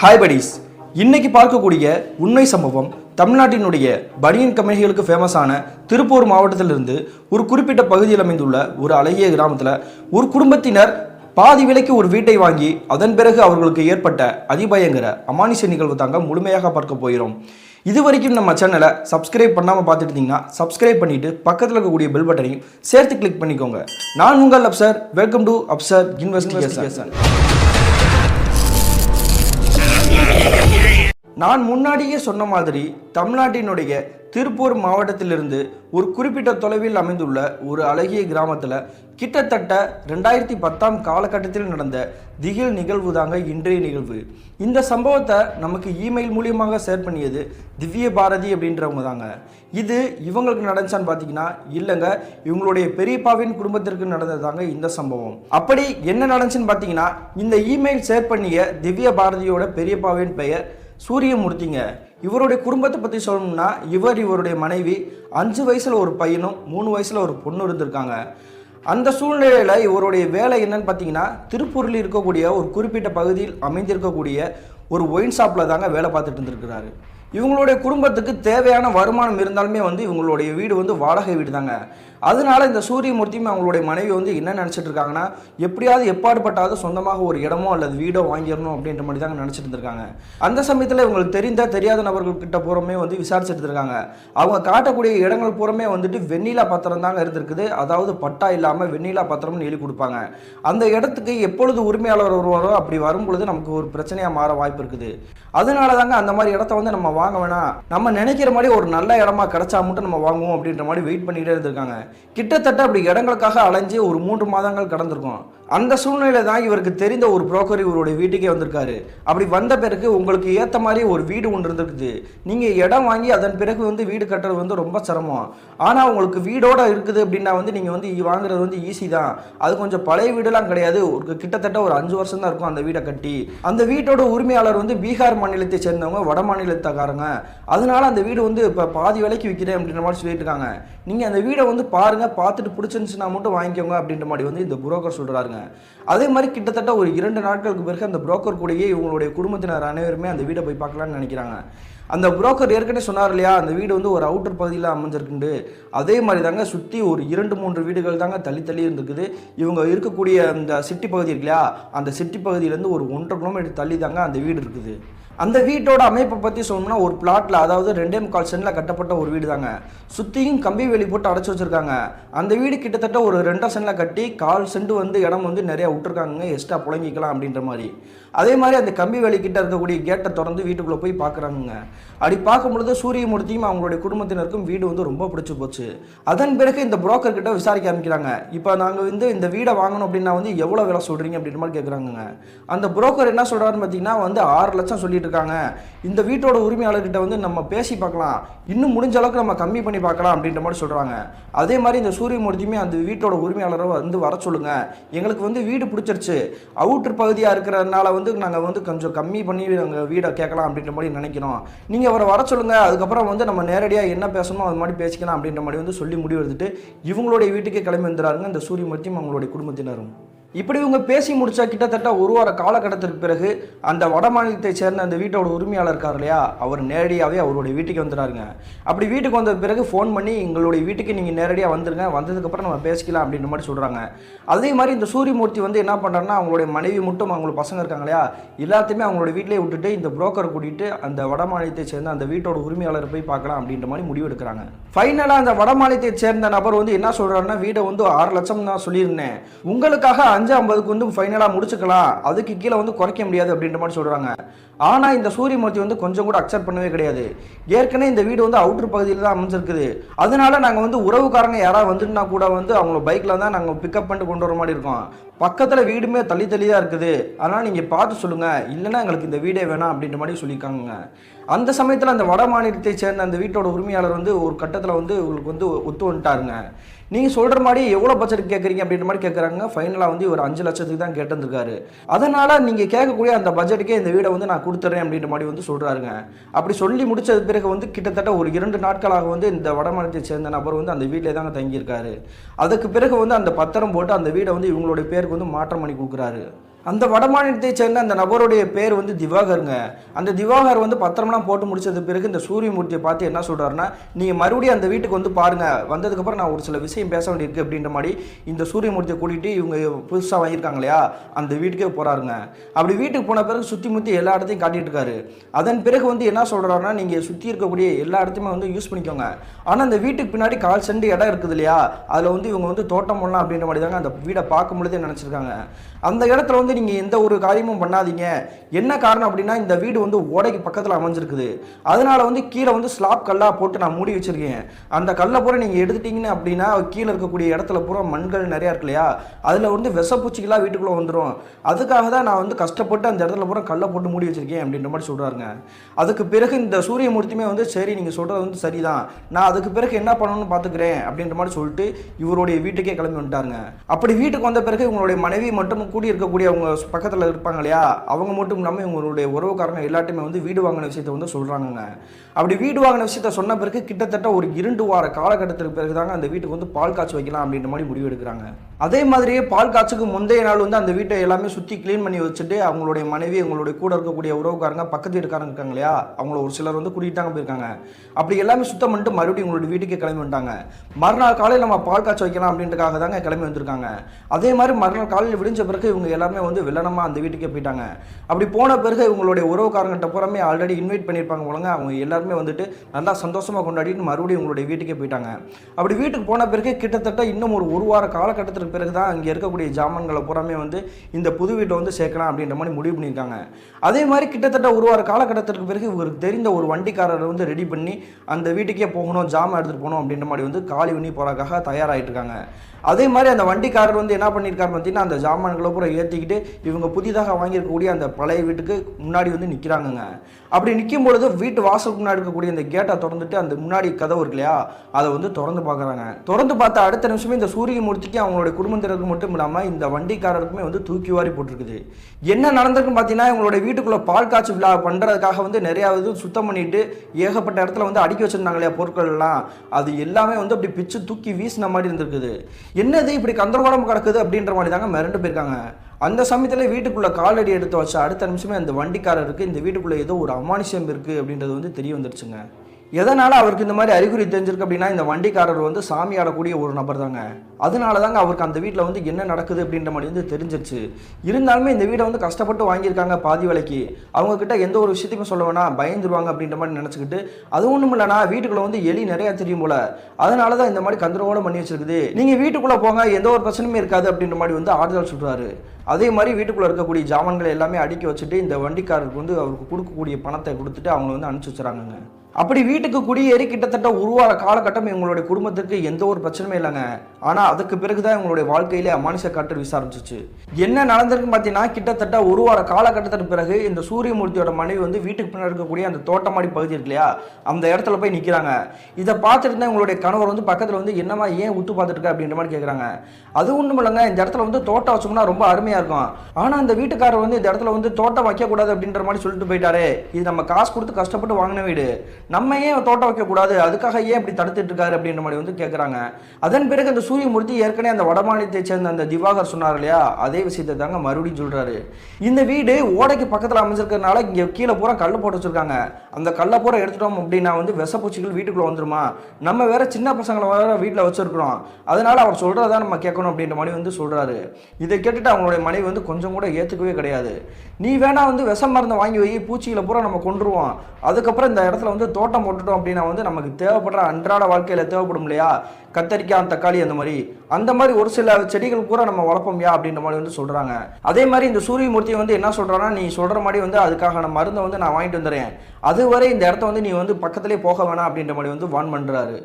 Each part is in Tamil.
ஹாய் படிஸ் இன்னைக்கு பார்க்கக்கூடிய உண்மை சம்பவம் தமிழ்நாட்டினுடைய பனியன் கம்பெனிகளுக்கு ஃபேமஸான திருப்பூர் மாவட்டத்திலிருந்து ஒரு குறிப்பிட்ட பகுதியில் அமைந்துள்ள ஒரு அழகிய கிராமத்தில் ஒரு குடும்பத்தினர் பாதி விலைக்கு ஒரு வீட்டை வாங்கி அதன் பிறகு அவர்களுக்கு ஏற்பட்ட அதிபயங்கர அமானுஷ நிகழ்வு தாங்க முழுமையாக பார்க்க போகிறோம். இது வரைக்கும் நம்ம சேனலை சப்ஸ்கிரைப் பண்ணாமல் பார்த்துட்டு இருந்தீங்கன்னா சப்ஸ்கிரைப் பண்ணிவிட்டு பக்கத்தில் இருக்கக்கூடிய பெல் பட்டனையும் சேர்த்து கிளிக் பண்ணிக்கோங்க. நான் உங்கள் Afsar welcome to Afsar investigation நான் முன்னாடியே சொன்ன மாதிரி தமிழ்நாட்டினுடைய திருப்பூர் மாவட்டத்திலிருந்து ஒரு குறிப்பிட்ட தொலைவில் அமைந்துள்ள ஒரு அழகிய கிராமத்தில் கிட்டத்தட்ட ரெண்டாயிரத்தி பத்தாம் காலகட்டத்தில் நடந்த திகில் நிகழ்வு தாங்க இன்றைய நிகழ்வு. இந்த சம்பவத்தை நமக்கு இமெயில் மூலியமாக ஷேர் பண்ணியது திவ்ய பாரதி அப்படின்றவங்க தாங்க. இது இவங்களுக்கு நடந்துச்சான்னு பார்த்தீங்கன்னா இல்லைங்க இவங்களுடைய பெரியப்பாவின் குடும்பத்திற்கு நடந்ததாங்க இந்த சம்பவம். அப்படி என்ன நடந்துச்சுன்னு பார்த்தீங்கன்னா இந்த இமெயில் ஷேர் பண்ணிய திவ்ய பாரதியோட பெரியப்பாவின் பெயர் சூரியமூர்த்திங்க. இவருடைய குடும்பத்தை பற்றி சொல்லணும்னா இவர் இவருடைய மனைவி அஞ்சு வயசில் ஒரு பையனும் மூணு வயசில் ஒரு பொண்ணு இருந்திருக்காங்க. அந்த சூழ்நிலையில் இவருடைய வேலை என்னன்னு பார்த்தீங்கன்னா திருப்பூரில் இருக்கக்கூடிய ஒரு குறிப்பிட்ட பகுதியில் அமைந்திருக்கக்கூடிய ஒரு ஒயின் ஷாப்பில் தாங்க வேலை பார்த்துட்டு இருந்திருக்கிறாரு. இவங்களுடைய குடும்பத்துக்கு தேவையான வருமானம் இருந்தாலுமே வந்து இவங்களுடைய வீடு வந்து வாடகை வீடு தாங்க அதனால இந்த சூரியமூர்த்தியும் அவங்களுடைய மனைவி வந்து என்ன நினச்சிட்டு இருக்காங்கன்னா எப்படியாவது எப்பாடுபட்டாவது சொந்தமாக ஒரு இடமோ அல்லது வீடோ வாங்கிடணும் அப்படின்ற மாதிரி தாங்க நினச்சிட்டு இருந்திருக்காங்க. அந்த சமயத்தில் இவங்களுக்கு தெரிந்த தெரியாத நபர்கள் கிட்ட பூரமே வந்து விசாரிச்சுட்டு இருக்காங்க. அவங்க காட்டக்கூடிய இடங்கள் பூரமே வந்துட்டு வெண்ணிலா பத்திரம் தாங்க இருந்திருக்குது. அதாவது பட்டா இல்லாமல் வெண்ணிலா பத்திரம்னு எழுதி கொடுப்பாங்க. அந்த இடத்துக்கு எப்பொழுது உரிமையாளர் வருவாரோ அப்படி வரும் பொழுது நமக்கு ஒரு பிரச்சனையாக மாற வாய்ப்பு இருக்குது. அதனால தாங்க அந்த மாதிரி இடத்த வந்து நம்ம வாங்க வேணாம். நம்ம நினைக்கிற மாதிரி ஒரு நல்ல இடமா கிடைச்சா மட்டும் நம்ம வாங்குவோம் அப்படின்ற மாதிரி வெயிட் பண்ணிக்கிட்டே இருந்திருக்காங்க. கிட்டத்தட்ட அப்படி இடங்களுக்காக அலைஞ்சு ஒரு மூன்று மாதங்கள் கடந்திருக்கும். அந்த சூழ்நிலை தான் இவருக்கு தெரிந்த ஒரு புரோக்கர் இவருடைய வீட்டுக்கே வந்திருக்காரு. அப்படி வந்த பிறகு உங்களுக்கு ஏற்ற மாதிரி ஒரு வீடு ஒன்று இருந்திருக்குது. நீங்கள் இடம் வாங்கி அதன் பிறகு வந்து வீடு கட்டுறது வந்து ரொம்ப சிரமம். ஆனால் உங்களுக்கு வீடோடு இருக்குது அப்படின்னா வந்து நீங்கள் வந்து வாங்குறது வந்து ஈஸி தான். அது கொஞ்சம் பழைய வீடெல்லாம் கிடையாது. ஒரு கிட்டத்தட்ட ஒரு அஞ்சு வருஷம் தான் இருக்கும் அந்த வீடை கட்டி. அந்த வீட்டோட உரிமையாளர் வந்து பீகார் மாநிலத்தை சேர்ந்தவங்க வட மாநிலத்தக்காரங்க. அதனால அந்த வீடு வந்து இப்போ பாதி விலைக்கு விற்கிறேன் அப்படின்ற மாதிரி சொல்லிட்டு இருக்காங்க. நீங்கள் அந்த வீடை வந்து பாருங்கள் பார்த்துட்டு பிடிச்சிருந்துச்சுன்னா மட்டும் வாங்கிக்கோங்க அப்படின்ற மாதிரி வந்து இந்த புரோக்கர் சொல்கிறாருங்க அதே மாதிரி கிட்டத்தட்ட ஒரு இரண்டு நாட்களுக்கு பிறகு அந்த புரோக்கர் கூடயே இவங்களுடைய குடும்பத்தினர் அனைவருமே அந்த வீடை போய் பார்க்கலாம்னு நினைக்கிறாங்க. அந்த புரோக்கர் ஏற்கனவே சொன்னார் இல்லையா அந்த வீடு வந்து ஒரு அவுட்டர் பகுதியில் அமைஞ்சிருக்குண்டு. அதே மாதிரி தாங்க சுற்றி ஒரு இரண்டு மூன்று வீடுகள் தாங்க தள்ளி தள்ளி இருந்திருக்குது இவங்க இருக்கக்கூடிய அந்த சிட்டி பகுதி இருக்கு இல்லையா அந்த சிட்டி பகுதியிலேருந்து ஒரு ஒன்றரை கிலோமீட்டர் தள்ளி தாங்க அந்த வீடு இருக்குது. அந்த வீட்டோட அமைப்பை பற்றி சொல்லணும்னா ஒரு பிளாட்டில் அதாவது ரெண்டே முக்கால் சென்டில் கட்டப்பட்ட ஒரு வீடு தாங்க சுற்றியும் கம்பி வேலி போட்டு அடைச்சி வச்சுருக்காங்க. அந்த வீடு கிட்டத்தட்ட ஒரு ரெண்டரை சென்டில் கட்டி கால் சென்ட் வந்து இடம் வந்து நிறையா விட்டுருக்காங்க எக்ஸ்ட்ரா புழங்கிக்கலாம் அப்படின்ற மாதிரி. அதே மாதிரி அந்த கம்பி வேலிக்கிட்ட இருக்கக்கூடிய கேட்டை திறந்து வீட்டுக்குள்ளே போய் பார்க்குறாங்க அப்படி பார்க்கும் பொழுது சூரியமூர்த்தியும் அவங்களுடைய குடும்பத்தினருக்கும் வீடு வந்து ரொம்ப பிடிச்சி போச்சு. அதன் பிறகு இந்த புரோக்கர் கிட்ட விசாரிக்க ஆரம்பிக்கிறாங்க. இப்போ நாங்கள் வந்து இந்த வீடை வாங்கணும் அப்படின்னா வந்து எவ்வளோ விலை சொல்கிறீங்க அப்படின்ற மாதிரி கேட்குறாங்க அந்த புரோக்கர் என்ன சொல்கிறாருன்னு பார்த்தீங்கன்னா வந்து ஆறு லட்சம் சொல்லிட்டு இருக்காங்க. இந்த வீட்டோட உரிமையாளர்கிட்ட வந்து நம்ம பேசி பார்க்கலாம். இன்னும் முடிஞ்ச அளவுக்கு நம்ம கம்மி பண்ணி பார்க்கலாம் அப்படின்ற மாதிரி சொல்கிறாங்க அதே மாதிரி இந்த சூரியமூர்த்தியுமே அந்த வீட்டோட உரிமையாளரை வந்து வர சொல்லுங்கள் எங்களுக்கு வந்து வீடு பிடிச்சிருச்சு. அவுட்டர் பகுதியாக இருக்கிறதுனால வந்து நாங்கள் வந்து கொஞ்சம் கம்மி பண்ணி நாங்கள் வீடை கேட்கலாம் அப்படின்ற மாதிரி நினைக்கிறோம். நீங்கள் அவரை வர சொல்லுங்க. அதுக்கப்புறம் வந்து நம்ம நேரடியாக என்ன பேசணுமோ அது மாதிரி பேசிக்கலாம் அப்படின்ற மாதிரி வந்து சொல்லி முடிவு எடுத்துட்டு இவங்களுடைய வீட்டுக்கே கிளம்பி வந்துடுறாருங்க. இந்த சூரியமூர்த்தியும் அவங்களுடைய குடும்பத்தினரும். இப்படி இவங்க பேசி முடிச்சா கிட்டத்தட்ட ஒரு வார காலகட்டத்திற்கு பிறகு அந்த வட மாநிலத்தை சேர்ந்த அந்த வீட்டோட உரிமையாளர் இருக்கார் இல்லையா? அவர் நேரடியாகவே அவருடைய வீட்டுக்கு வந்துடுறாருங்க அப்படி வீட்டுக்கு வந்த பிறகு ஃபோன் பண்ணி எங்களுடைய வீட்டுக்கு நீங்கள் நேரடியாக வந்துருங்க. வந்ததுக்கப்புறம் நம்ம பேசிக்கலாம் அப்படின்ற மாதிரி சொல்கிறாங்க அதே மாதிரி இந்த சூரியமூர்த்தி வந்து என்ன பண்ணுறாருன்னா அவங்களுடைய மனைவி மட்டும் அவங்களோட பசங்க இருக்காங்க இல்லையா? எல்லாத்தையுமே அவங்களோட வீட்டிலே விட்டுட்டு இந்த புரோக்கர் கூட்டிகிட்டு அந்த வட மாநிலத்தை சேர்ந்த அந்த வீட்டோட உரிமையாளர் போய் பார்க்கலாம் அப்படின்ற மாதிரி முடிவு எடுக்கிறாங்க. ஃபைனலாக அந்த வட மாநிலத்தை சேர்ந்த நபர் வந்து என்ன சொல்கிறாருன்னா வீடை வந்து ஆறு லட்சம் தான் சொல்லியிருந்தேன். உங்களுக்காக அஞ்சு ஐம்பதுக்கு வந்து ஃபைனலாக முடிச்சுக்கலாம். அதுக்கு கீழே வந்து குறைக்க முடியாது அப்படின்ற மாதிரி சொல்கிறாங்க ஆனால் இந்த சூரியமூர்த்தி வந்து கொஞ்சம் கூட அக்செப்ட் பண்ணவே கிடையாது. ஏற்கனவே இந்த வீடு வந்து அவுட்டர் பகுதியில் தான் அமைஞ்சிருக்குது. அதனால நாங்கள் வந்து உறவுக்காரங்க யாராவது வந்துட்டுனா கூட வந்து அவங்கள பைக்கில் தான் நாங்கள் பிக்கப் பண்ணிட்டு கொண்டு வர மாதிரி இருக்கோம். பக்கத்தில் வீடுமே தள்ளி தள்ளி தான் இருக்குது. அதனால் நீங்கள் பார்த்து சொல்லுங்கள் இல்லைன்னா எங்களுக்கு இந்த வீடே வேணாம் அப்படின்ற மாதிரி சொல்லியிருக்காங்க அந்த சமயத்தில் அந்த வட மாநிலத்தை சேர்ந்த அந்த வீட்டோட உரிமையாளர் வந்து ஒரு கட்டத்தில் வந்து உங்களுக்கு வந்து ஒத்து வந்துட்டாருங்க நீங்கள் சொல்கிற மாதிரி எவ்வளோ பட்ஜெட் கேட்குறீங்க அப்படின்ற மாதிரி கேட்குறாங்க ஃபைனலாக வந்து ஒரு அஞ்சு லட்சத்துக்கு தான் கேட்டிருந்துருக்காரு. அதனால் நீங்கள் கேட்கக்கூடிய அந்த பட்ஜெட்டுக்கே இந்த வீடை வந்து நான் கொடுத்துட்றேன் அப்படின்ற மாதிரி வந்து சொல்கிறாருங்க அப்படி சொல்லி முடிச்சது பிறகு வந்து கிட்டத்தட்ட ஒரு இரண்டு நாட்களாக வந்து இந்த வடமாநிலத்தை சேர்ந்த நபர் வந்து அந்த வீட்டிலே தாங்க தங்கியிருக்காரு. அதுக்கு பிறகு வந்து அந்த பத்திரம் போட்டு அந்த வீடை வந்து இவங்களுடைய பேருக்கு வந்து மாற்றம் பண்ணி கொடுக்குறாரு. அந்த வடமாநிலத்தை சேர்ந்த அந்த நபருடைய பேர் வந்து திவாகருங்க. அந்த திவாகர் வந்து பத்திரம்லாம் போட்டு முடிச்சது பிறகு இந்த சூரியமூர்த்தியை பார்த்து என்ன சொல்கிறாருன்னா நீங்கள் மறுபடியும் அந்த வீட்டுக்கு வந்து பாருங்க. வந்ததுக்கப்புறம் நான் ஒரு சில விஷயம் பேச வேண்டியிருக்கு அப்படின்ற மாதிரி இந்த சூரியமூர்த்தியை கூட்டிகிட்டு இவங்க புதுசாக வாங்கியிருக்காங்க இல்லையா? அந்த வீட்டுக்கே போகிறாருங்க அப்படி வீட்டுக்கு போன பிறகு சுற்றி முற்றி எல்லா இடத்தையும் காட்டிட்டு இருக்காரு. அதன் பிறகு வந்து என்ன சொல்கிறாருன்னா நீங்கள் சுற்றி இருக்கக்கூடிய எல்லா இடத்தையுமே வந்து யூஸ் பண்ணிக்கோங்க. ஆனால் அந்த வீட்டுக்கு பின்னாடி கால் செண்டு இடம் இருக்குது இல்லையா? அதில் வந்து இவங்க வந்து தோட்டம் போடலாம் அப்படின்ற மாதிரி தாங்க அந்த வீடை பார்க்கும் பொழுதே நினச்சிருக்காங்க. அந்த இடத்துல வந்து நீங்கள் எந்த ஒரு காரியமும் பண்ணாதீங்க. என்ன காரணம் அப்படின்னா இந்த வீடு வந்து ஓடைக்கு பக்கத்தில் அமைஞ்சிருக்குது. அதனால வந்து கீழே வந்து ஸ்லாப் கல்லாக போட்டு நான் மூடி வச்சுருக்கேன். அந்த கல்லை பூரா நீங்கள் எடுத்துட்டீங்கன்னு அப்படின்னா கீழே இருக்கக்கூடிய இடத்துல பூரா மண்கள் நிறையா இருக்கு இல்லையா? அதில் வந்து விஷப்பூச்சிகளாக வீட்டுக்குள்ளே வந்துடும் அதுக்காக தான் நான் வந்து கஷ்டப்பட்டு அந்த இடத்துல பூரா கல்லை போட்டு மூடி வச்சுருக்கேன் அப்படின்ற மாதிரி சொல்கிறாருங்க அதுக்கு பிறகு இந்த சூரியமூர்த்தியுமே வந்து சரி நீங்கள் சொல்கிறது வந்து சரிதான். நான் அதுக்கு பிறகு என்ன பண்ணணும்னு பார்த்துக்கிறேன் அப்படின்ற மாதிரி சொல்லிட்டு இவருடைய வீட்டுக்கே கிளம்பி வந்துட்டாருங்க. அப்படி வீட்டுக்கு வந்த பிறகு இவங்களுடைய மனைவி மட்டும் கூடி இருக்கக்கூடிய அவங்க பக்கத்தில் இருப்பாங்க இல்லையா? அவங்க மட்டும் இல்லாமல் இவங்களுடைய உறவுக்காரங்க எல்லாத்தையுமே வந்து வீடு வாங்கின விஷயத்தை வந்து சொல்கிறாங்கங்க அப்படி வீடு வாங்கின விஷயத்த சொன்ன பிறகு கிட்டத்தட்ட ஒரு இரண்டு வார காலகட்டத்திற்கு பிறகு தாங்க அந்த வீட்டுக்கு வந்து பால் காய்ச்சி வைக்கலாம் அப்படின்ற மாதிரி முடிவு எடுக்கிறாங்க. அதே மாதிரியே பால் காய்ச்சுக்கு முந்தைய நாள் வந்து அந்த வீட்டை எல்லாமே சுற்றி க்ளீன் பண்ணி வச்சுட்டு அவங்களுடைய மனைவி அவங்களுடைய கூட இருக்கக்கூடிய உறவுக்காரங்க பக்கத்து வீட்டுக்காரங்க இருக்காங்க இல்லையா? அவங்கள ஒரு சிலர் வந்து கூட்டிகிட்டாங்க போயிருக்காங்க. அப்படி எல்லாமே சுத்தம் பண்ணிட்டு மறுபடியும் உங்களுடைய வீட்டுக்கு கிளம்பி வந்துட்டாங்க. மறுநாள் காலையில் நம்ம பால் காய்ச்சி வைக்கலாம் அப்படின்றக்காக தாங்க கிளம்பி வந்திருக்காங்க. அதே மாதிரி மறுநாள் காலையில் விடிஞ்ச பிறகு இவங்க எல்லாமே வந்து வில்லனமாக அந்த வீட்டுக்கே போயிட்டாங்க. அப்படி போன பிறகு இவங்களுடைய உறவுக்காரங்கிட்ட புறமே ஆல்ரெடி இன்வைட் பண்ணியிருப்பாங்க போலங்க. அவங்க எல்லாருமே வந்துட்டு நல்லா சந்தோஷமாக கொண்டாடிட்டு மறுபடியும் உங்களுடைய வீட்டுக்கே போயிட்டாங்க. அப்படி வீட்டுக்கு போன பிறகு கிட்டத்தட்ட இன்னும் ஒரு ஒரு வார காலகட்டத்திற்கு பிறகு தான் இங்கே இருக்கக்கூடிய ஜாமான்களை புறமே வந்து இந்த புது வீட்டை வந்து சேர்க்கலாம் அப்படின்ற மாதிரி முடிவு பண்ணியிருக்காங்க. அதே மாதிரி கிட்டத்தட்ட ஒரு வார காலகட்டத்திற்கு பிறகு இவருக்கு தெரிந்த ஒரு வண்டிக்காரரை வந்து ரெடி பண்ணி அந்த வீட்டுக்கே போகணும் ஜாமான் எடுத்துகிட்டு போகணும் அப்படின்ற மாதிரி வந்து காலி பண்ணி போகிறக்காக தயாராகிட்டு இருக்காங்க. அதே மாதிரி அந்த வண்டிக்காரர் வந்து என்ன பண்ணியிருக்காரு பார்த்தீங்கன்னா அந்த ஜாமான்களை பூரா ஏற்றிக்கிட்டு இவங்க புதிதாக வாங்கியிருக்கக்கூடிய அந்த பழைய வீட்டுக்கு முன்னாடி வந்து நிற்கிறாங்கங்க அப்படி நிற்கும் பொழுது வீட்டு வாசலுக்கு முன்னாடி இருக்கக்கூடிய அந்த கேட்டை திறந்துட்டு அந்த முன்னாடி கதவு இருக்கு இல்லையா அதை வந்து திறந்து பார்க்குறாங்க. திறந்து பார்த்த அடுத்த நிமிஷமே இந்த சூரியமூர்த்திக்கு அவங்களுடைய குடும்பத்தினருக்கு மட்டும் இல்லாமல் இந்த வண்டிக்காரருக்குமே வந்து தூக்கி வாரி போட்டிருக்குது. என்ன நடந்திருக்குன்னு பார்த்தீங்கன்னா இவங்களுடைய வீட்டுக்குள்ளே பால் காய்ச்சி விழா பண்ணுறதுக்காக வந்து நிறையா இது சுத்தம் பண்ணிட்டு ஏகப்பட்ட இடத்துல வந்து அடுக்கி வச்சுருந்தாங்க இல்லையா பொருட்கள் எல்லாம். அது எல்லாமே வந்து அப்படி பிச்சு தூக்கி வீசின மாதிரி இருந்திருக்குது. என்னது இப்படி கந்தரகோடம் கிடக்குது அப்படின்ற மாதிரி தாங்க மிரண்டு போயிருக்காங்க. அந்த சமயத்தில் வீட்டுக்குள்ளே காலடி எடுத்து வச்ச அடுத்த நிமிஷமே அந்த வண்டிக்காரருக்கு இந்த வீட்டுக்குள்ளே ஏதோ ஒரு அமானுஷம் இருக்குது அப்படின்றது வந்து தெரிய வந்துருச்சுங்க. எதனால் அவருக்கு இந்த மாதிரி அறிகுறி தெரிஞ்சிருக்கு அப்படின்னா இந்த வண்டிக்காரர் வந்து சாமி ஆடக்கூடிய ஒரு நபர் தாங்க. அதனால தாங்க அவருக்கு அந்த வீட்டில் வந்து என்ன நடக்குது அப்படின்ற மாதிரி வந்து தெரிஞ்சிருச்சு. இருந்தாலுமே இந்த வீடை வந்து கஷ்டப்பட்டு வாங்கியிருக்காங்க பாதி விலைக்கு. அவங்கக்கிட்ட எந்த ஒரு விஷயத்தையும் சொல்ல வேணாம் பயந்துருவாங்க அப்படின்ற மாதிரி நினச்சிக்கிட்டு அது ஒன்றும் இல்லைனா வீட்டுக்குள்ளே வந்து எலி நிறையா தெரியும் போல. அதனால தான் இந்த மாதிரி கந்தரோட பண்ணி வச்சிருக்குது. நீங்கள் வீட்டுக்குள்ளே போங்க எந்த ஒரு பிரச்சனையுமே இருக்காது அப்படின்ற மாதிரி வந்து ஆறுதல் சொல்கிறாரு அதே மாதிரி வீட்டுக்குள்ளே இருக்கக்கூடிய ஜாமான்களை எல்லாமே அடுக்கி வச்சுட்டு இந்த வண்டிக்காரருக்கு வந்து அவருக்கு கொடுக்கக்கூடிய பணத்தை கொடுத்துட்டு அவங்கள வந்து அனுப்பிச்சி வச்சுறாங்கங்க. அப்படி வீட்டுக்கு குடியேறி கிட்டத்தட்ட உருவாக காலகட்டம் எங்களுடைய குடும்பத்துக்கு எந்த ஒரு பிரச்சனையும் இல்லைங்க. ஆனால் அதுக்கு பிறகு தான் எங்களுடைய வாழ்க்கையிலே அமானுஷ காற்று விசாரிச்சிச்சு என்ன நடந்திருக்குன்னு பார்த்தீங்கன்னா கிட்டத்தட்ட ஒரு வார காலகட்டத்திற்கு பிறகு இந்த சூரியமூர்த்தியோட மனைவி வந்து வீட்டுக்கு பின்னாடி இருக்கக்கூடிய அந்த தோட்டமாடி பகுதி இருக்கு இல்லையா அந்த இடத்துல போய் நிற்கிறாங்க இதை பார்த்துட்டு தான் இவங்களுடைய கணவர் வந்து பக்கத்தில் வந்து என்னமா ஏன் விட்டு பார்த்துட்டு அப்படின்ற மாதிரி கேட்குறாங்க அது ஒன்றும் இல்லைங்க. இந்த இடத்துல வந்து தோட்டம் வச்சோம்னா ரொம்ப அருமையாக இருக்கும். ஆனால் அந்த வீட்டுக்காரர் வந்து இந்த இடத்துல வந்து தோட்டம் வைக்கக்கூடாது அப்படின்ற மாதிரி சொல்லிட்டு போயிட்டாரு. இது நம்ம காசு கொடுத்து கஷ்டப்பட்டு வாங்கின வீடு. நம்ம ஏன் தோட்டம் வைக்கக்கூடாது அதுக்காக ஏன் இப்படி தடுத்துட்டு இருக்காரு அப்படின்ற மாதிரி வந்து கேட்குறாங்க அதன் பிறகு அந்த சூரியமூர்த்தி ஏற்கனவே அந்த வடமாநிலத்தை சேர்ந்த அந்த திவாகர் சொன்னார் இல்லையா? அதே விஷயத்தை தாங்க மறுபடியும் சொல்கிறாரு இந்த வீடு ஓடைக்கு பக்கத்தில் அமைஞ்சிருக்கிறதுனால இங்கே கீழே பூரா கல் போட்டு வச்சிருக்காங்க. அந்த கல்லை பூரா எடுத்துட்டோம் அப்படின்னா வந்து விஷப்பூச்சிகள் வீட்டுக்குள்ளே வந்துருமா? நம்ம வேற சின்ன பசங்களை வேற வீட்டில் வச்சிருக்கிறோம். அதனால அவர் சொல்கிறதா நம்ம கேட்கணும் அப்படின்ற மாதிரி வந்து சொல்கிறாரு இதை கேட்டுட்டு அவங்களுடைய மனைவி வந்து கொஞ்சம் கூட ஏற்றுக்கவே கிடையாது. நீ வேணா வந்து விஷ மருந்தை வாங்கி வை பூச்சிகளை பூரா நம்ம கொண்டுருவோம் அதுக்கப்புறம் இந்த இடத்துல வந்து தோட்டம் போட்டுட்டோம் அப்படின்னா வந்து நமக்கு தேவைப்படுற அன்றாட வாழ்க்கையில் தேவைப்படும் இல்லையா? கத்தரிக்காய் தக்காளி அந்த மாதிரி. அந்த மாதிரி ஒரு சில செடிகள் பூரா நம்ம வளர்ப்போம்யா அப்படின்ற மாதிரி வந்து சொல்கிறாங்க அதே மாதிரி இந்த சூரியமூர்த்தி வந்து என்ன சொல்கிறான்னா நீ சொல்கிற மாதிரி வந்து அதுக்கான மருந்தை வந்து நான் வாங்கிட்டு வந்துடுறேன். அதுவரை இந்த இடத்த வந்து நீ வந்து பக்கத்திலே போக வேணாம் அப்படின்ற மாதிரி வந்து வான் பண்ணுறாரு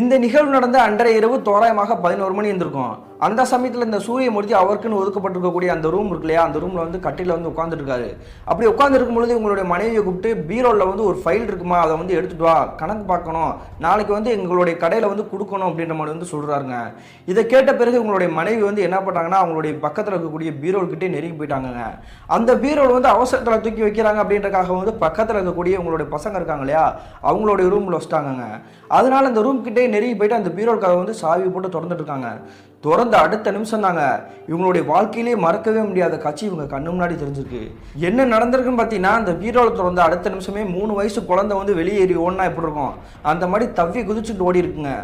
இந்த நிகழ்வு நடந்த அன்றைய இரவு தோராயமாக பதினோரு மணி இருந்திருக்கும் அந்த சமயத்தில் இந்த சூரியமூர்த்தி அவருக்குன்னு ஒதுக்கப்பட்டிருக்கக்கூடிய அந்த ரூம் இருக்கு இல்லையா? அந்த ரூமில் வந்து கட்டில வந்து உட்காந்துருக்காரு அப்படி உட்காந்துருக்கும் பொழுது உங்களுடைய மனைவியை கூப்பிட்டு பீரோவில் வந்து ஒரு ஃபைல் இருக்குமா? அதை வந்து எடுத்துட்டு வா கணக்கு பார்க்கணும். நாளைக்கு வந்து எங்களுடைய கடையில் வந்து கொடுக்கணும் அப்படின்ற மாதிரி வந்து சொல்கிறாருங்க இதை கேட்ட பிறகு உங்களுடைய மனைவி வந்து என்ன பண்ணுறாங்கன்னா அவங்களுடைய பக்கத்தில் இருக்கக்கூடிய பீரோல்கிட்டே நெருங்கி போயிட்டாங்கங்க. அந்த பீரோல் வந்து அவசரத்தில் தூக்கி வைக்கிறாங்க அப்படின்றக்காக வந்து பக்கத்தில் இருக்கக்கூடிய உங்களுடைய பசங்க இருக்காங்க இல்லையா? அவங்களுடைய ரூமில் வச்சுட்டாங்கங்க. அதனால அந்த ரூம் கிட்டே நெருங்கி போயிட்டு அந்த பீரோல் கதை வந்து சாவி போட்டு திறந்துட்டு இருக்காங்க திறந்த அடுத்த நிமிஷம் தாங்க. இவங்களுடைய வாழ்க்கையிலே மறக்கவே முடியாத காட்சி இவங்க கண்ணு முன்னாடி தெரிஞ்சிருக்கு. என்ன நடந்திருக்குன்னு பார்த்தீங்கன்னா அந்த பீரோவில் திறந்த அடுத்த நிமிஷமே மூணு வயசு குழந்தை வந்து வெளியேறி ஓடனா எப்படி இருக்கும்? அந்த மாதிரி தவ்வி குதிச்சுட்டு ஓடி இருக்குங்க.